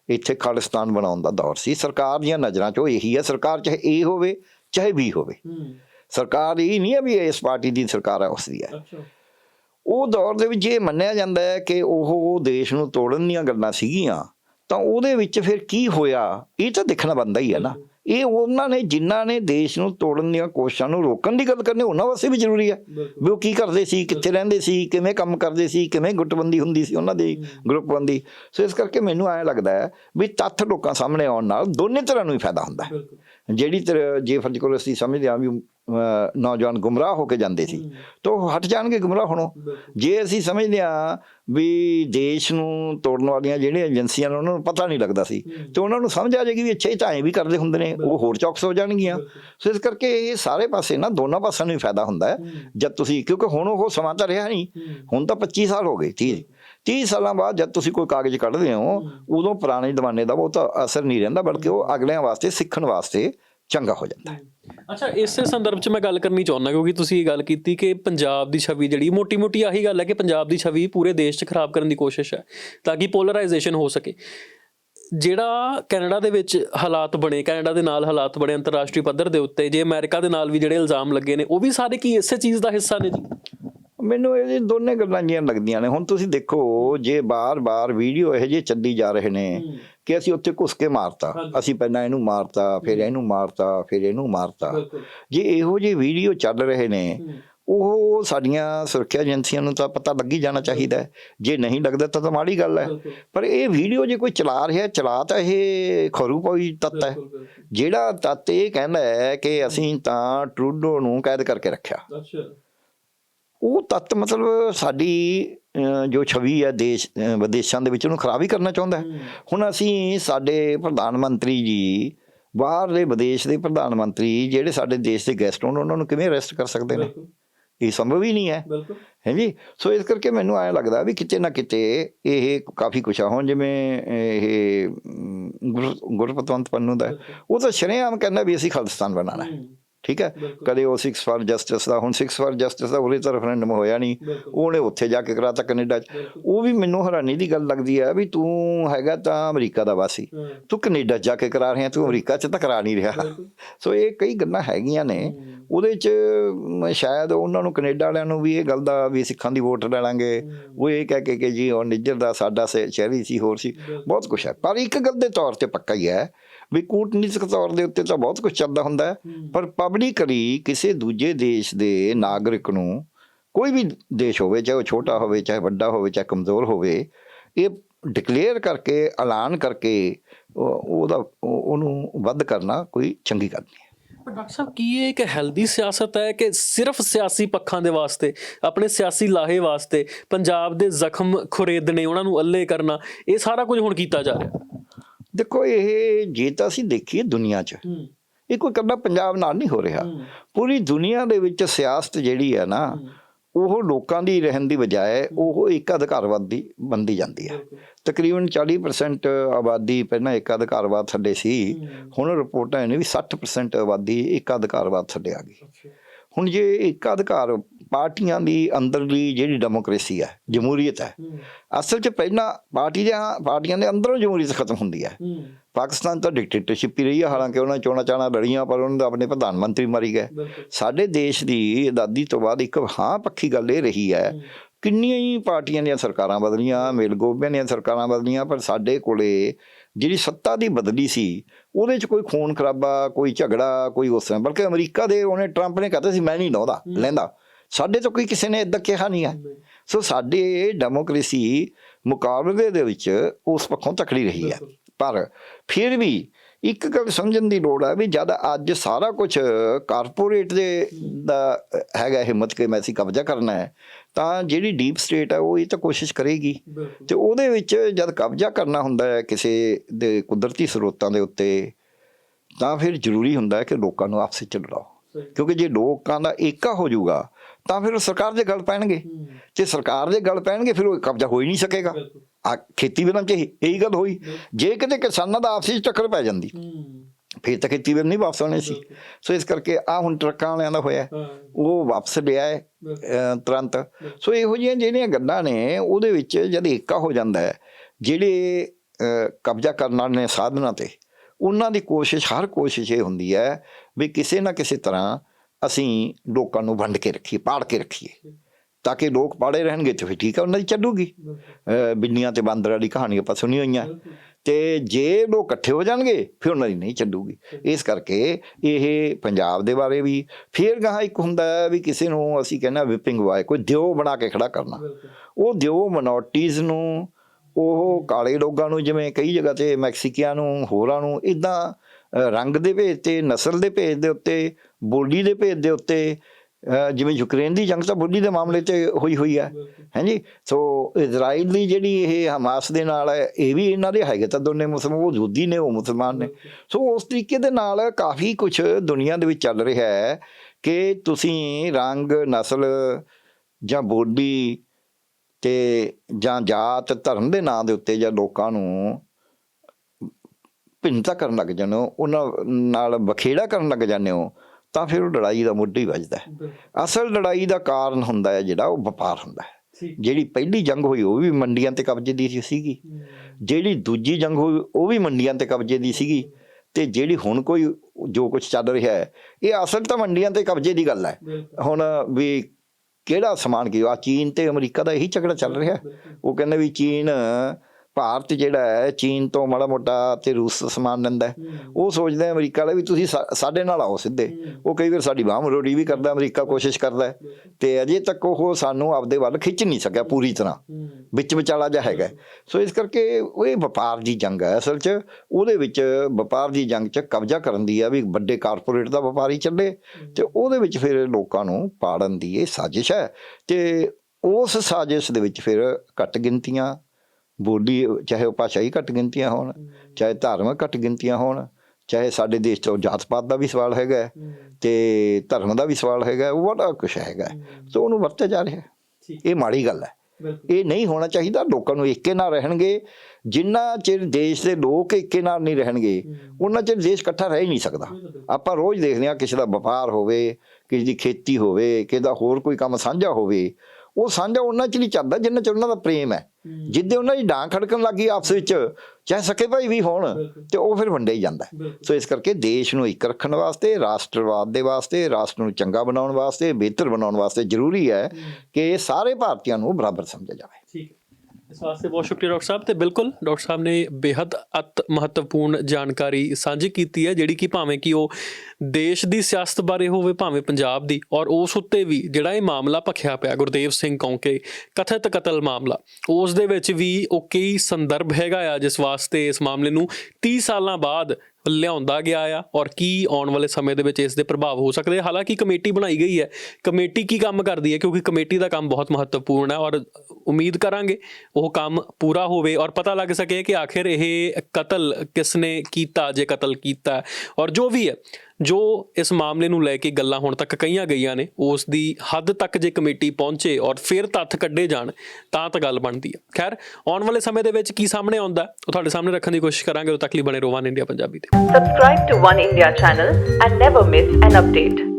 ਇੱਥੇ ਖਾਲਿਸਤਾਨ ਬਣਾਉਣ ਦਾ ਦੌਰ ਸੀ। ਸਰਕਾਰ ਦੀਆਂ ਨਜ਼ਰਾਂ 'ਚ ਉਹ ਇਹੀ ਹੈ। ਸਰਕਾਰ ਚਾਹੇ ਏ ਹੋਵੇ ਚਾਹੇ ਬੀ ਹੋਵੇ। ਸਰਕਾਰ ਇਹ ਨਹੀਂ ਹੈ ਵੀ ਇਸ ਪਾਰਟੀ ਦੀ ਸਰਕਾਰ ਹੈ ਉਸ ਦੀ ਹੈ। ਉਹ ਦੌਰ ਦੇ ਵਿੱਚ ਇਹ ਮੰਨਿਆ ਜਾਂਦਾ ਹੈ ਕਿ ਉਹ ਦੇਸ਼ ਨੂੰ ਤੋੜਨ ਦੀਆਂ ਗੱਲਾਂ ਸੀਗੀਆਂ ਤਾਂ ਉਹਦੇ ਵਿੱਚ ਫਿਰ ਕੀ ਹੋਇਆ? ਇਹ ਤਾਂ ਦੇਖਣਾ ਬੰਦਾ ਹੀ ਹੈ ਨਾ। ਇਹ ਉਹਨਾਂ ਨੇ ਜਿਨ੍ਹਾਂ ਨੇ ਦੇਸ਼ ਨੂੰ ਤੋੜਨ ਦੀਆਂ ਕੋਸ਼ਿਸ਼ਾਂ ਨੂੰ ਰੋਕਣ ਦੀ ਗੱਲ ਕਰਨੀ ਉਹਨਾਂ ਵਾਸਤੇ ਵੀ ਜ਼ਰੂਰੀ ਹੈ। ਵੀ ਉਹ ਕੀ ਕਰਦੇ ਸੀ ਕਿੱਥੇ ਰਹਿੰਦੇ ਸੀ ਕਿਵੇਂ ਕੰਮ ਕਰਦੇ ਸੀ ਕਿਵੇਂ ਗੁੱਟਬੰਦੀ ਹੁੰਦੀ ਸੀ ਉਹਨਾਂ ਦੀ ਗਰੁੱਪਬੰਦੀ ਸੋ ਇਸ ਕਰਕੇ ਮੈਨੂੰ ਐਂ ਲੱਗਦਾ ਹੈ ਵੀ ਤੱਥ ਲੋਕਾਂ ਸਾਹਮਣੇ ਆਉਣ ਨਾਲ ਦੋਨੇ ਤਰ੍ਹਾਂ ਨੂੰ ਹੀ ਫਾਇਦਾ ਹੁੰਦਾ ਹੈ। ਜਿਹੜੀ ਤਰ ਜੇ ਫਰਜ਼ ਕਰੋ ਅਸੀਂ ਸਮਝਦੇ ਹਾਂ ਵੀ ਨੌਜਵਾਨ ਗੁੰਮਰਾਹ ਹੋ ਕੇ ਜਾਂਦੇ ਸੀ। ਤਾਂ ਉਹ ਹਟ ਜਾਣਗੇ ਗੁੰਮਰਾਹ ਹੋਣੋਂ। ਜੇ ਅਸੀਂ ਸਮਝਦੇ ਹਾਂ ਵੀ ਦੇਸ਼ ਨੂੰ ਤੋੜਨ ਵਾਲੀਆਂ ਜਿਹੜੀਆਂ ਏਜੰਸੀਆਂ ਨੇ ਉਹਨਾਂ ਨੂੰ ਪਤਾ ਨਹੀਂ ਲੱਗਦਾ ਸੀ। ਤੇ ਉਹਨਾਂ ਨੂੰ ਸਮਝ ਆ ਜਾਏਗੀ ਵੀ ਅੱਛਾ ਇਹ ਤਾਂ ਐਂ ਵੀ ਕਰਦੇ ਹੁੰਦੇ ਨੇ ਉਹ ਹੋਰ ਚੌਕਸ ਹੋ ਜਾਣਗੀਆਂ। ਸੋ ਇਸ ਕਰਕੇ ਇਹ ਸਾਰੇ ਪਾਸੇ ਨਾ ਦੋਨਾਂ ਪਾਸਿਆਂ ਨੂੰ ਹੀ ਫਾਇਦਾ ਹੁੰਦਾ ਹੈ। ਜਦ ਤੁਸੀਂ ਕਿਉਂਕਿ ਹੁਣ ਉਹ ਸਮਾਂ ਤਾਂ ਰਿਹਾ ਨਹੀਂ। ਹੁਣ ਤਾਂ 25 ਸਾਲ ਹੋ ਗਏ 30 30 ਸਾਲਾਂ ਬਾਅਦ ਜਦ ਤੁਸੀਂ ਕੋਈ ਕਾਗਜ਼ ਕੱਢਦੇ ਹੋ। ਉਦੋਂ ਪੁਰਾਣੇ ਜ਼ਮਾਨੇ ਦਾ ਬਹੁਤਾ ਅਸਰ ਨਹੀਂ ਰਹਿੰਦਾ ਬਲਕਿ ਉਹ ਅਗਲਿਆਂ ਵਾਸਤੇ ਸਿੱਖਣ ਵਾਸਤੇ ਚੰਗਾ ਹੋ ਜਾਂਦਾ ਹੈ। ਅੱਛਾ ਇਸੇ ਸੰਦਰਭ 'ਚ ਮੈਂ ਗੱਲ ਕਰਨੀ ਚਾਹੁੰਦਾ ਕਿਉਂਕਿ ਤੁਸੀਂ ਇਹ ਗੱਲ ਕੀਤੀ ਕਿ ਪੰਜਾਬ ਦੀ ਛਵੀ ਜਿਹੜੀ ਮੋਟੀ-ਮੋਟੀ ਆਹੀ ਗੱਲ ਹੈ ਕਿ ਪੰਜਾਬ ਦੀ ਛਵੀ ਪੂਰੇ ਦੇਸ਼ 'ਚ ਖਰਾਬ ਕਰਨ ਦੀ ਕੋਸ਼ਿਸ਼ ਹੈ ਤਾਂ ਕਿ ਪੋਲਰਾਈਜੇਸ਼ਨ ਹੋ ਸਕੇ। ਜਿਹੜਾ ਕੈਨੇਡਾ ਦੇ ਵਿੱਚ ਹਾਲਾਤ ਬਣੇ ਕੈਨੇਡਾ ਦੇ ਨਾਲ ਹਾਲਾਤ ਬਣੇ ਅੰਤਰਰਾਸ਼ਟਰੀ ਪੱਧਰ ਦੇ ਉੱਤੇ ਜੇ ਅਮਰੀਕਾ ਦੇ ਨਾਲ ਵੀ ਜਿਹੜੇ ਇਲਜ਼ਾਮ ਲੱਗੇ ਨੇ ਉਹ ਵੀ ਸਾਰੇ ਕੀ ਇਸੇ ਚੀਜ਼ ਦਾ ਹਿੱਸਾ ਨੇ ਜੀ? ਮੈਨੂੰ ਇਹ ਦੋਨੇ ਗੱਲਾਂ ਜੀਆਂ ਲੱਗਦੀਆਂ ਨੇ। ਹੁਣ ਤੁਸੀਂ ਦੇਖੋ ਜੇ ਬਾਰ-ਬਾਰ ਵੀਡੀਓ ਇਹੋ ਜਿਹੇ ਚੱਲੀ ਜਾ ਰਹੇ ਨੇ ਕਿ ਅਸੀਂ ਉੱਥੇ ਘੁਸ ਕੇ ਮਾਰਤਾ। ਅਸੀਂ ਪਹਿਲਾਂ ਇਹਨੂੰ ਮਾਰਤਾ ਫਿਰ ਇਹਨੂੰ ਮਾਰਤਾ ਫਿਰ ਇਹਨੂੰ ਮਾਰਤਾ। ਜੇ ਇਹੋ ਜਿਹੇ ਵੀਡੀਓ ਚੱਲ ਰਹੇ ਨੇ ਉਹ ਸਾਡੀਆਂ ਸੁਰੱਖਿਆ ਏਜੰਸੀਆਂ ਨੂੰ ਤਾਂ ਪਤਾ ਲੱਗੀ ਜਾਣਾ ਚਾਹੀਦਾ ਹੈ। ਜੇ ਨਹੀਂ ਲੱਗਦਾ ਤਾਂ ਤਾਂ ਮਾੜੀ ਗੱਲ ਹੈ। ਪਰ ਇਹ ਵੀਡੀਓ ਜੇ ਕੋਈ ਚਲਾ ਰਿਹਾ ਚਲਾ ਤਾਂ ਇਹ ਖਰੂ ਪਈ ਤੱਤ ਹੈ। ਜਿਹੜਾ ਤੱਤ ਇਹ ਕਹਿੰਦਾ ਹੈ ਕਿ ਅਸੀਂ ਤਾਂ ਟਰੂਡੋ ਨੂੰ ਕੈਦ ਕਰਕੇ ਰੱਖਿਆ। ਅੱਛਾ। ਉਹ ਤੱਤ ਮਤਲਬ ਸਾਡੀ ਜੋ ਛਵੀ ਹੈ ਦੇਸ਼ ਵਿਦੇਸ਼ਾਂ ਦੇ ਵਿੱਚ ਉਹਨੂੰ ਖਰਾਬ ਹੀ ਕਰਨਾ ਚਾਹੁੰਦਾ ਹੈ। ਹੁਣ ਅਸੀਂ ਸਾਡੇ ਪ੍ਰਧਾਨ ਮੰਤਰੀ ਜੀ ਬਾਹਰ ਦੇ ਵਿਦੇਸ਼ ਦੇ ਪ੍ਰਧਾਨ ਮੰਤਰੀ ਜਿਹੜੇ ਸਾਡੇ ਦੇਸ਼ ਦੇ ਗੈਸਟ ਹੋਣ ਉਹਨਾਂ ਨੂੰ ਕਿਵੇਂ ਅਰੈਸਟ ਕਰ ਸਕਦੇ ਨੇ? ਇਹ ਸੰਭਵ ਹੀ ਨਹੀਂ ਹੈ। ਹੈ ਜੀ? ਸੋ ਇਸ ਕਰਕੇ ਮੈਨੂੰ ਐਂ ਲੱਗਦਾ ਵੀ ਕਿਤੇ ਨਾ ਕਿਤੇ ਇਹ ਕਾਫੀ ਕੁਛ ਆ। ਹੁਣ ਜਿਵੇਂ ਇਹ ਗੁਰਪਤਵੰਤ ਪੰਨੂ ਦਾ ਉਹ ਤਾਂ ਸ਼ਰੇਆਮ ਕਹਿੰਦਾ ਵੀ ਅਸੀਂ ਖਾਲਿਸਤਾਨ ਬਣਾਉਣਾ ਹੈ। ਠੀਕ ਹੈ? ਕਦੇ ਉਹ 6 ਫਾਰ ਜਸਟਿਸ ਦਾ ਹੁਣ 6 ਫਾਰ ਜਸਟਿਸ ਦਾ ਉਰੇ ਤਾਂ ਰੈਫਰੈਂਡਮ ਹੋਇਆ ਨਹੀਂ। ਉਹਨੇ ਉੱਥੇ ਜਾ ਕੇ ਕਰਾਤਾ ਕੈਨੇਡਾ 'ਚ। ਉਹ ਵੀ ਮੈਨੂੰ ਹੈਰਾਨੀ ਦੀ ਗੱਲ ਲੱਗਦੀ ਹੈ ਵੀ ਤੂੰ ਹੈਗਾ ਤਾਂ ਅਮਰੀਕਾ ਦਾ ਵਾਸੀ। ਤੂੰ ਕੈਨੇਡਾ ਜਾ ਕੇ ਕਰਾ ਰਿਹਾ ਤੂੰ ਅਮਰੀਕਾ 'ਚ ਤਾਂ ਕਰਾ ਨਹੀਂ ਰਿਹਾ। ਸੋ ਇਹ ਕਈ ਗੱਲਾਂ ਹੈਗੀਆਂ ਨੇ। ਉਹਦੇ 'ਚ ਸ਼ਾਇਦ ਉਹਨਾਂ ਨੂੰ ਕੈਨੇਡਾ ਵਾਲਿਆਂ ਨੂੰ ਵੀ ਇਹ ਗੱਲ ਦਾ ਵੀ ਸਿੱਖਾਂ ਦੀ ਵੋਟ ਲੈ ਲਾਂਗੇ। ਉਹ ਇਹ ਕਹਿ ਕੇ ਕਿ ਜੀ ਉਹ ਨਿੱਜਰ ਦਾ ਸਾਡਾ ਸੇ- ਸ਼ਹਿਰੀ ਸੀ ਹੋਰ ਸੀ। ਬਹੁਤ ਕੁਝ ਹੈ। ਪਰ ਇੱਕ ਗੱਲ ਦੇ ਤੌਰ ਤੇ ਪੱਕਾ ਹੀ ਹੈ ਵੀ ਕੂਟਨੀਤਿਕ ਤੌਰ ਦੇ ਉੱਤੇ ਤਾਂ ਬਹੁਤ ਕੁਝ ਚੱਲਦਾ ਹੁੰਦਾ ਹੈ ਪਰ ਪਬਲਿਕਲੀ ਕਿਸੇ ਦੂਜੇ ਦੇਸ਼ ਦੇ ਨਾਗਰਿਕ ਨੂੰ ਕੋਈ ਵੀ ਦੇਸ਼ ਹੋਵੇ ਚਾਹੇ ਉਹ ਛੋਟਾ ਹੋਵੇ ਚਾਹੇ ਵੱਡਾ ਹੋਵੇ ਚਾਹੇ ਕਮਜ਼ੋਰ ਹੋਵੇ ਇਹ ਡਿਕਲੇਅਰ ਕਰਕੇ ਐਲਾਨ ਕਰਕੇ ਉਹ- ਉਹਦਾ ਉਹ- ਉਹਨੂੰ ਵੱਧ ਕਰਨਾ ਕੋਈ ਚੰਗੀ ਗੱਲ ਨਹੀਂ ਹੈ। ਪਰ ਡਾਕਟਰ ਸਾਹਿਬ ਕੀ ਇਹ ਇੱਕ ਹੈਲਦੀ ਸਿਆਸਤ ਹੈ ਕਿ ਸਿਰਫ ਸਿਆਸੀ ਪੱਖਾਂ ਦੇ ਵਾਸਤੇ ਆਪਣੇ ਸਿਆਸੀ ਲਾਹੇ ਵਾਸਤੇ ਪੰਜਾਬ ਦੇ ਜ਼ਖਮ ਖੁਰੇਦਣੇ ਉਹਨਾਂ ਨੂੰ ਅੱਲੇ ਕਰਨਾ ਇਹ ਸਾਰਾ ਕੁਝ ਹੁਣ ਕੀਤਾ ਜਾ ਰਿਹਾ? ਦੇਖੋ ਇਹ ਜੇ ਤਾਂ ਅਸੀਂ ਦੇਖੀਏ ਦੁਨੀਆ 'ਚ ਇਹ ਕੋਈ ਕੱਲਾ ਪੰਜਾਬ ਨਾਲ ਨਹੀਂ ਹੋ ਰਿਹਾ। ਪੂਰੀ ਦੁਨੀਆ ਦੇ ਵਿੱਚ ਸਿਆਸਤ ਜਿਹੜੀ ਹੈ ਨਾ ਉਹ ਲੋਕਾਂ ਦੀ ਰਹਿਣ ਦੀ ਬਜਾਏ ਉਹ ਇੱਕ ਅਧਿਕਾਰਵਾਦੀ ਬੰਦੀ ਜਾਂਦੀ ਹੈ। ਤਕਰੀਬਨ 40% ਆਬਾਦੀ ਪਹਿਲਾਂ ਇੱਕ ਅਧਿਕਾਰਵਾਦ ਥੱਲੇ ਸੀ ਹੁਣ ਰਿਪੋਰਟਾਂ ਨੇ ਵੀ 60% ਆਬਾਦੀ ਇੱਕ ਅਧਿਕਾਰਵਾਦ ਥੱਲੇ ਆ ਗਈ। ਹੁਣ ਜੇ ਇੱਕ ਅਧਿਕਾਰ ਪਾਰਟੀਆਂ ਦੀ ਅੰਦਰਲੀ ਜਿਹੜੀ ਡੈਮੋਕ੍ਰੇਸੀ ਹੈ ਜਮਹੂਰੀਅਤ ਹੈ। ਅਸਲ 'ਚ ਪਹਿਲਾਂ ਪਾਰਟੀ ਦੇ ਪਾਰਟੀਆਂ ਦੇ ਅੰਦਰੋਂ ਜਮਹੂਰੀਅਤ ਖਤਮ ਹੁੰਦੀ ਹੈ। ਪਾਕਿਸਤਾਨ ਤਾਂ ਡਿਕਟੇਟਰਸ਼ਿਪ ਹੀ ਰਹੀ ਹੈ ਹਾਲਾਂਕਿ ਉਹਨਾਂ ਚੋਣਾਂ ਚਾਣਾ ਲੜੀਆਂ ਪਰ ਉਹਨਾਂ ਦੇ ਆਪਣੇ ਪ੍ਰਧਾਨ ਮੰਤਰੀ ਮਰੀ ਗਏ। ਸਾਡੇ ਦੇਸ਼ ਦੀ ਆਜ਼ਾਦੀ ਤੋਂ ਬਾਅਦ ਇੱਕ ਹਾਂ ਪੱਖੀ ਗੱਲ ਇਹ ਰਹੀ ਹੈ ਕਿੰਨੀਆਂ ਹੀ ਪਾਰਟੀਆਂ ਦੀਆਂ ਸਰਕਾਰਾਂ ਬਦਲੀਆਂ ਮੇਲਗੋਬਿਆਂ ਦੀਆਂ ਸਰਕਾਰਾਂ ਬਦਲੀਆਂ ਪਰ ਸਾਡੇ ਕੋਲੇ ਜਿਹੜੀ ਸੱਤਾ ਦੀ ਬਦਲੀ ਸੀ ਉਹਦੇ 'ਚ ਕੋਈ ਖੂਨ ਖਰਾਬਾ ਕੋਈ ਝਗੜਾ ਕੋਈ ਉਸ ਤਰ੍ਹਾਂ ਬਲਕਿ ਅਮਰੀਕਾ ਦੇ ਉਹਨੇ ਟਰੰਪ ਨੇ ਕਹਤਾ ਸੀ ਮੈਂ ਨਹੀਂ ਲਾਉਂਦਾ ਲੈਂਦਾ। ਸਾਡੇ ਤੋਂ ਕੋਈ ਕਿਸੇ ਨੇ ਇਦਾਂ ਕਿਹਾ ਨਹੀਂ ਹੈ। ਸੋ ਸਾਡੇ ਡੈਮੋਕ੍ਰੇਸੀ ਮੁਕਾਬਲੇ ਦੇ ਵਿੱਚ ਉਸ ਪੱਖੋਂ ਤਕੜੀ ਰਹੀ ਹੈ। ਪਰ ਫਿਰ ਵੀ ਇੱਕ ਗੱਲ ਸਮਝਣ ਦੀ ਲੋੜ ਹੈ ਵੀ ਜਦ ਅੱਜ ਸਾਰਾ ਕੁਝ ਕਾਰਪੋਰੇਟ ਦੇ ਦਾ ਹੈਗਾ ਹਿੰਮਤ ਕਿ ਮੈਂ ਅਸੀਂ ਕਬਜ਼ਾ ਕਰਨਾ ਹੈ ਤਾਂ ਜਿਹੜੀ ਡੀਪ ਸਟੇਟ ਹੈ ਉਹ ਇਹ ਤਾਂ ਕੋਸ਼ਿਸ਼ ਕਰੇਗੀ। ਤੇ ਉਹਦੇ ਵਿੱਚ ਜਦ ਕਬਜ਼ਾ ਕਰਨਾ ਹੁੰਦਾ ਹੈ ਕਿਸੇ ਦੇ ਕੁਦਰਤੀ ਸਰੋਤਾਂ ਦੇ ਉੱਤੇ ਤਾਂ ਫਿਰ ਜ਼ਰੂਰੀ ਹੁੰਦਾ ਹੈ ਕਿ ਲੋਕਾਂ ਨੂੰ ਆਪਸ ਵਿੱਚ ਲੜਾਓ। ਕਿਉਂਕਿ ਜੇ ਲੋਕਾਂ ਦਾ ਏਕਾ ਹੋ ਜਾਊਗਾ ਤਾਂ ਫਿਰ ਉਹ ਸਰਕਾਰ ਦੇ ਗੱਲ ਪੈਣਗੇ। ਜੇ ਸਰਕਾਰ ਦੇ ਗੱਲ ਪੈਣਗੇ ਫਿਰ ਉਹ ਕਬਜ਼ਾ ਹੋ ਹੀ ਨਹੀਂ ਸਕੇਗਾ। ਆ ਖੇਤੀ ਬਿਨਾਂ ਚ ਇਹੀ ਇਹੀ ਗੱਲ ਹੋਈ ਜੇ ਕਿਤੇ ਕਿਸਾਨਾਂ ਦਾ ਆਪਸੀ ਟੱਕਰ ਪੈ ਜਾਂਦੀ ਫਿਰ ਤਾਂ ਖੇਤੀ ਨਹੀਂ ਵਾਪਸ ਆਉਣੇ ਸੀ। ਸੋ ਇਸ ਕਰਕੇ ਆ ਹੁਣ ਟਰੱਕਾਂ ਵਾਲਿਆਂ ਦਾ ਹੋਇਆ। ਉਹ ਵਾਪਸ ਲਿਆ ਹੈ ਤੁਰੰਤ। ਸੋ ਇਹੋ ਜਿਹੀਆਂ ਜਿਹੜੀਆਂ ਗੱਲਾਂ ਨੇ ਉਹਦੇ ਵਿੱਚ ਜਦ ਏਕਾ ਹੋ ਜਾਂਦਾ ਹੈ ਜਿਹੜੇ ਕਬਜ਼ਾ ਕਰਨ ਵਾਲੇ ਨੇ ਸਾਧਨਾਂ ਤੇ ਉਹਨਾਂ ਦੀ ਕੋਸ਼ਿਸ਼ ਹਰ ਕੋਸ਼ਿਸ਼ ਇਹ ਹੁੰਦੀ ਹੈ ਵੀ ਕਿਸੇ ਨਾ ਕਿਸੇ ਤਰ੍ਹਾਂ ਅਸੀਂ ਲੋਕਾਂ ਨੂੰ ਵੰਡ ਕੇ ਰੱਖੀਏ ਪਾੜ ਕੇ ਰੱਖੀਏ। ਤਾਂ ਕਿ ਲੋਕ ਪਾੜੇ ਰਹਿਣਗੇ ਤੇ ਫਿਰ ਠੀਕ ਹੈ ਉਹਨਾਂ ਦੀ ਚੱਲੂਗੀ। ਬਿੱਲੀਆਂ ਤੇ ਬਾਂਦਰ ਵਾਲੀ ਕਹਾਣੀ ਆਪਾਂ ਸੁਣੀ ਹੋਈਆਂ। ਤੇ ਜੇ ਲੋਕ ਇਕੱਠੇ ਹੋ ਜਾਣਗੇ ਫਿਰ ਉਹਨਾਂ ਦੀ ਨਹੀਂ ਚੱਲੂਗੀ। ਇਸ ਕਰਕੇ ਇਹ ਪੰਜਾਬ ਦੇ ਬਾਰੇ ਵੀ ਫਿਰ ਗਾਹਾਂ ਇੱਕ ਹੁੰਦਾ ਹੈ ਵੀ ਕਿਸੇ ਨੂੰ ਅਸੀਂ ਕਹਿੰਦੇ ਵਿਪਿੰਗ ਵਾਏ ਕੋਈ ਦਿਓ ਬਣਾ ਕੇ ਖੜਾ ਕਰਨਾ। ਉਹ ਦਿਓ ਮਿਨੋਰਟੀਜ਼ ਨੂੰ ਉਹ ਕਾਲੇ ਲੋਕਾਂ ਨੂੰ ਜਿਵੇਂ ਕਈ ਜਗ੍ਹਾ ਤੇ ਮੈਕਸੀਕੀਆਂ ਨੂੰ ਹੋਰਾਂ ਨੂੰ ਇਦਾਂ ਰੰਗ ਦੇ ਭੇਦ ਤੇ ਨਸਲ ਦੇ ਭੇਦ ਦੇ ਉੱਤੇ ਬੋਲੀ ਦੇ ਭੇਦ ਦੇ ਉੱਤੇ ਜਿਵੇਂ ਯੂਕਰੇਨ ਦੀ ਜੰਗ ਤਾਂ ਬੋਲੀ ਦੇ ਮਾਮਲੇ ਤੇ ਹੋਈ ਹੋਈ ਹੈ ਹਾਂਜੀ? ਸੋ ਇਜ਼ਰਾਈਲ ਦੀ ਜਿਹੜੀ ਇਹ ਹਮਾਸ ਦੇ ਨਾਲ ਹੈ ਇਹ ਵੀ ਇਹਨਾਂ ਦੇ ਹੈਗੇ ਤਾਂ ਦੋਨੇ ਮੁਸਲਮਾਨ ਉਹ ਯਹੂਦੀ ਨੇ ਉਹ ਮੁਸਲਮਾਨ ਨੇ। ਸੋ ਉਸ ਤਰੀਕੇ ਦੇ ਨਾਲ ਕਾਫੀ ਕੁਝ ਦੁਨੀਆ ਦੇ ਵਿੱਚ ਚੱਲ ਰਿਹਾ ਹੈ ਕਿ ਤੁਸੀਂ ਰੰਗ ਨਸਲ ਜਾਂ ਬੋਲੀ ਤੇ ਜਾਂ ਜਾਤ ਧਰਮ ਦੇ ਨਾਂ ਦੇ ਉੱਤੇ ਜਾਂ ਲੋਕਾਂ ਨੂੰ ਭਿੰਨਤਾ ਕਰਨ ਲੱਗ ਜਾਂਦੇ ਹੋ ਉਹਨਾਂ ਨਾਲ ਬਖੇੜਾ ਕਰਨ ਲੱਗ ਜਾਂਦੇ ਹੋ ਤਾਂ ਫਿਰ ਉਹ ਲੜਾਈ ਦਾ ਮੁੱਢ ਹੀ ਵੱਜਦਾ ਹੈ। ਅਸਲ ਲੜਾਈ ਦਾ ਕਾਰਨ ਹੁੰਦਾ ਹੈ ਜਿਹੜਾ ਉਹ ਵਪਾਰ ਹੁੰਦਾ ਹੈ। ਜਿਹੜੀ ਪਹਿਲੀ ਜੰਗ ਹੋਈ ਉਹ ਵੀ ਮੰਡੀਆਂ ਤੇ ਕਬਜ਼ੇ ਦੀ ਸੀਗੀ। ਜਿਹੜੀ ਦੂਜੀ ਜੰਗ ਹੋਈ ਉਹ ਵੀ ਮੰਡੀਆਂ ਤੇ ਕਬਜ਼ੇ ਦੀ ਸੀਗੀ। ਤੇ ਜਿਹੜੀ ਹੁਣ ਕੋਈ ਜੋ ਕੁਝ ਚੱਲ ਰਿਹਾ ਹੈ ਇਹ ਅਸਲ ਤਾਂ ਮੰਡੀਆਂ ਤੇ ਕਬਜ਼ੇ ਦੀ ਗੱਲ ਹੈ। ਹੁਣ ਵੀ ਕਿਹੜਾ ਸਮਾਨ ਕੀ ਆ? ਚੀਨ ਤੇ ਅਮਰੀਕਾ ਦਾ ਇਹੀ ਝਗੜਾ ਚੱਲ ਰਿਹਾ। ਉਹ ਕਹਿੰਦੇ ਵੀ ਚੀਨ ਭਾਰਤ ਜਿਹੜਾ ਹੈ ਚੀਨ ਤੋਂ ਮਾੜਾ ਮੋਟਾ ਤੇ ਰੂਸ ਸਮਾਨ ਲੈਂਦਾ। ਉਹ ਸੋਚਦਾ ਅਮਰੀਕਾ ਵਾਲੇ ਵੀ ਤੁਸੀਂ ਸਾਡੇ ਨਾਲ ਆਓ ਸਿੱਧੇ। ਉਹ ਕਈ ਵਾਰ ਸਾਡੀ ਬਾਹ ਮਰੋੜੀ ਵੀ ਕਰਦਾ ਅਮਰੀਕਾ ਕੋਸ਼ਿਸ਼ ਕਰਦਾ ਤੇ ਅਜੇ ਤੱਕ ਉਹ ਸਾਨੂੰ ਆਪਦੇ ਵੱਲ ਖਿੱਚ ਨਹੀਂ ਸਕਿਆ ਪੂਰੀ ਤਰ੍ਹਾਂ। ਵਿੱਚ ਵਿਚਾਲਾ ਜਿਹਾ ਹੈਗਾ। ਸੋ ਇਸ ਕਰਕੇ ਉਹ ਇਹ ਵਪਾਰ ਦੀ ਜੰਗ ਹੈ ਅਸਲ 'ਚ। ਉਹਦੇ ਵਿੱਚ ਵਪਾਰ ਦੀ ਜੰਗ 'ਚ ਕਬਜ਼ਾ ਕਰਨ ਦੀ ਆ ਵੀ ਵੱਡੇ ਕਾਰਪੋਰੇਟ ਦਾ ਵਪਾਰੀ ਚੱਲੇ। ਤੇ ਉਹਦੇ ਵਿੱਚ ਫਿਰ ਲੋਕਾਂ ਨੂੰ ਪਾੜਨ ਦੀ ਇਹ ਸਾਜ਼ਿਸ਼ ਹੈ। ਤੇ ਉਸ ਸਾਜ਼ਿਸ਼ ਦੇ ਵਿੱਚ ਫਿਰ ਘੱਟ ਗਿਣਤੀਆਂ ਬੋਲੀ ਚਾਹੇ ਉਹ ਭਾਸ਼ਾਈ ਘੱਟ ਗਿਣਤੀਆਂ ਹੋਣ ਚਾਹੇ ਧਾਰਮਿਕ ਘੱਟ ਗਿਣਤੀਆਂ ਹੋਣ ਚਾਹੇ ਸਾਡੇ ਦੇਸ਼ 'ਚ ਜਾਤ ਪਾਤ ਦਾ ਵੀ ਸਵਾਲ ਹੈਗਾ ਤੇ ਧਰਮ ਦਾ ਵੀ ਸਵਾਲ ਹੈਗਾ ਉਹ ਬੜਾ ਕੁਛ ਹੈਗਾ। ਸੋ ਉਹਨੂੰ ਵਰਤਿਆ ਜਾ ਰਿਹਾ। ਇਹ ਮਾੜੀ ਗੱਲ ਹੈ। ਇਹ ਨਹੀਂ ਹੋਣਾ ਚਾਹੀਦਾ ਲੋਕਾਂ ਨੂੰ ਏਕੇ ਨਾਲ ਰਹਿਣਗੇ ਜਿੰਨਾ ਚਿਰ ਦੇਸ਼ ਦੇ ਲੋਕ ਏਕੇ ਨਾਲ ਨਹੀਂ ਰਹਿਣਗੇ ਉਹਨਾਂ ਚਿਰ ਦੇਸ਼ ਇਕੱਠਾ ਰਹਿ ਹੀ ਨਹੀਂ ਸਕਦਾ। ਆਪਾਂ ਰੋਜ਼ ਦੇਖਦੇ ਹਾਂ ਕਿਸੇ ਦਾ ਵਪਾਰ ਹੋਵੇ ਕਿਸੇ ਦੀ ਖੇਤੀ ਹੋਵੇ ਕਿਸੇ ਦਾ ਹੋਰ ਕੋਈ ਕੰਮ ਸਾਂਝਾ ਹੋਵੇ ਉਹ ਸਾਂਝਾ ਉਹਨਾਂ ਚ ਨਹੀਂ ਚੱਲਦਾ ਜਿੰਨਾ ਚ ਉਹਨਾਂ ਦਾ ਪ੍ਰੇਮ ਹੈ। ਜਿੱਦੇ ਉਹਨਾਂ ਦੀ ਡਾਂ ਖੜਕਣ ਲੱਗੀ ਆਪਸ ਵਿੱਚ ਚਾਹੇ ਸਕੇ ਭਾਈ ਵੀ ਹੋਣ ਤੇ ਉਹ ਫਿਰ ਵੰਡਿਆ ਹੀ ਜਾਂਦਾ। ਸੋ ਇਸ ਕਰਕੇ ਦੇਸ਼ ਨੂੰ ਇੱਕ ਰੱਖਣ ਵਾਸਤੇ ਰਾਸ਼ਟਰਵਾਦ ਦੇ ਵਾਸਤੇ ਰਾਸ਼ਟਰ ਨੂੰ ਚੰਗਾ ਬਣਾਉਣ ਵਾਸਤੇ ਬਿਹਤਰ ਬਣਾਉਣ ਵਾਸਤੇ ਜ਼ਰੂਰੀ ਹੈ ਕਿ ਸਾਰੇ ਭਾਰਤੀਆਂ ਨੂੰ ਬਰਾਬਰ ਸਮਝਿਆ ਜਾਵੇ। ਇਸ ਵਾਸਤੇ ਬਹੁਤ ਸ਼ੁਕਰੀਆ, ਡਾਕਟਰ ਸਾਹਿਬ। ਤੇ ਬਿਲਕੁਲ, ਡਾਕਟਰ ਸਾਹਿਬ ਨੇ ਬੇहद ਅਤ ਮਹੱਤਵਪੂਰਨ ਜਾਣਕਾਰੀ ਸਾਂਝੀ ਕੀਤੀ ਹੈ, ਜਿਹੜੀ ਕਿ ਭਾਵੇਂ ਕਿ ਉਹ ਦੇਸ਼ ਦੀ ਸਿਆਸਤ ਬਾਰੇ ਹੋਵੇ, ਭਾਵੇਂ ਪੰਜਾਬ ਦੀ, ਔਰ ਉਸ ਉੱਤੇ ਵੀ ਜਿਹੜਾ ਇਹ ਮਾਮਲਾ ਭਖਿਆ ਪਿਆ, ਗੁਰਦੇਵ ਸਿੰਘ ਕੌਂਕੇ, ਕਥਿਤ ਕਤਲ ਮਾਮਲਾ, ਉਸ ਦੇ ਵਿੱਚ ਵੀ ਉਹ ਕਈ ਸੰਦਰਭ ਹੈਗਾ ਆ, ਜਿਸ ਵਾਸਤੇ ਇਸ ਮਾਮਲੇ ਨੂੰ 30 ਸਾਲਾਂ ਬਾਅਦ ਲਿਆਉਂਦਾ ਗਿਆ ਆ ਔਰ ਕੀ ਆਉਣ ਵਾਲੇ ਸਮੇਂ ਦੇ ਵਿੱਚ ਇਸ ਦੇ ਪ੍ਰਭਾਵ ਹੋ ਸਕਦੇ ਹਾਲਾਂਕਿ ਕਮੇਟੀ ਬਣਾਈ ਗਈ ਹੈ। ਕਮੇਟੀ ਕੀ ਕੰਮ ਕਰਦੀ ਹੈ? ਕਿਉਂਕਿ ਕਮੇਟੀ ਦਾ ਕੰਮ ਬਹੁਤ ਮਹੱਤਵਪੂਰਨ ਹੈ ਔਰ ਉਮੀਦ ਕਰਾਂਗੇ ਉਹ ਕੰਮ ਪੂਰਾ ਹੋਵੇ ਔਰ ਪਤਾ ਲੱਗ ਸਕੇ ਕਿ ਆਖਿਰ ਇਹ ਕਤਲ ਕਿਸ ਨੇ ਕੀਤਾ, ਜੇ ਕਤਲ ਕੀਤਾ, ਔਰ ਜੋ ਵੀ ਹੈ ਜੋ ਇਸ ਮਾਮਲੇ ਨੂੰ ਲੈ ਕੇ ਗੱਲਾਂ ਹੁਣ ਤੱਕ ਕਹੀਆਂ ਗਈਆਂ ਨੇ, ਉਸ ਦੀ ਹੱਦ ਤੱਕ ਜੇ ਕਮੇਟੀ ਪਹੁੰਚੇ ਔਰ ਫਿਰ ਤੱਥ ਕੱਢੇ ਜਾਣ, ਤਾਂ ਤਾਂ ਗੱਲ ਬਣਦੀ ਹੈ ਖੈਰ, ਆਉਣ ਵਾਲੇ ਸਮੇਂ ਦੇ ਵਿੱਚ ਕੀ ਸਾਹਮਣੇ ਆਉਂਦਾ, ਉਹ ਤੁਹਾਡੇ ਸਾਹਮਣੇ ਰੱਖਣ ਦੀ ਕੋਸ਼ਿਸ਼ ਕਰਾਂਗੇ, ਉਦੋਂ ਤੱਕ ਲਈ ਬਣੇ ਰੋਵਾਨ ਇੰਡੀਆ ਪੰਜਾਬੀ ਤੇ Subscribe to One India channel and never miss an update.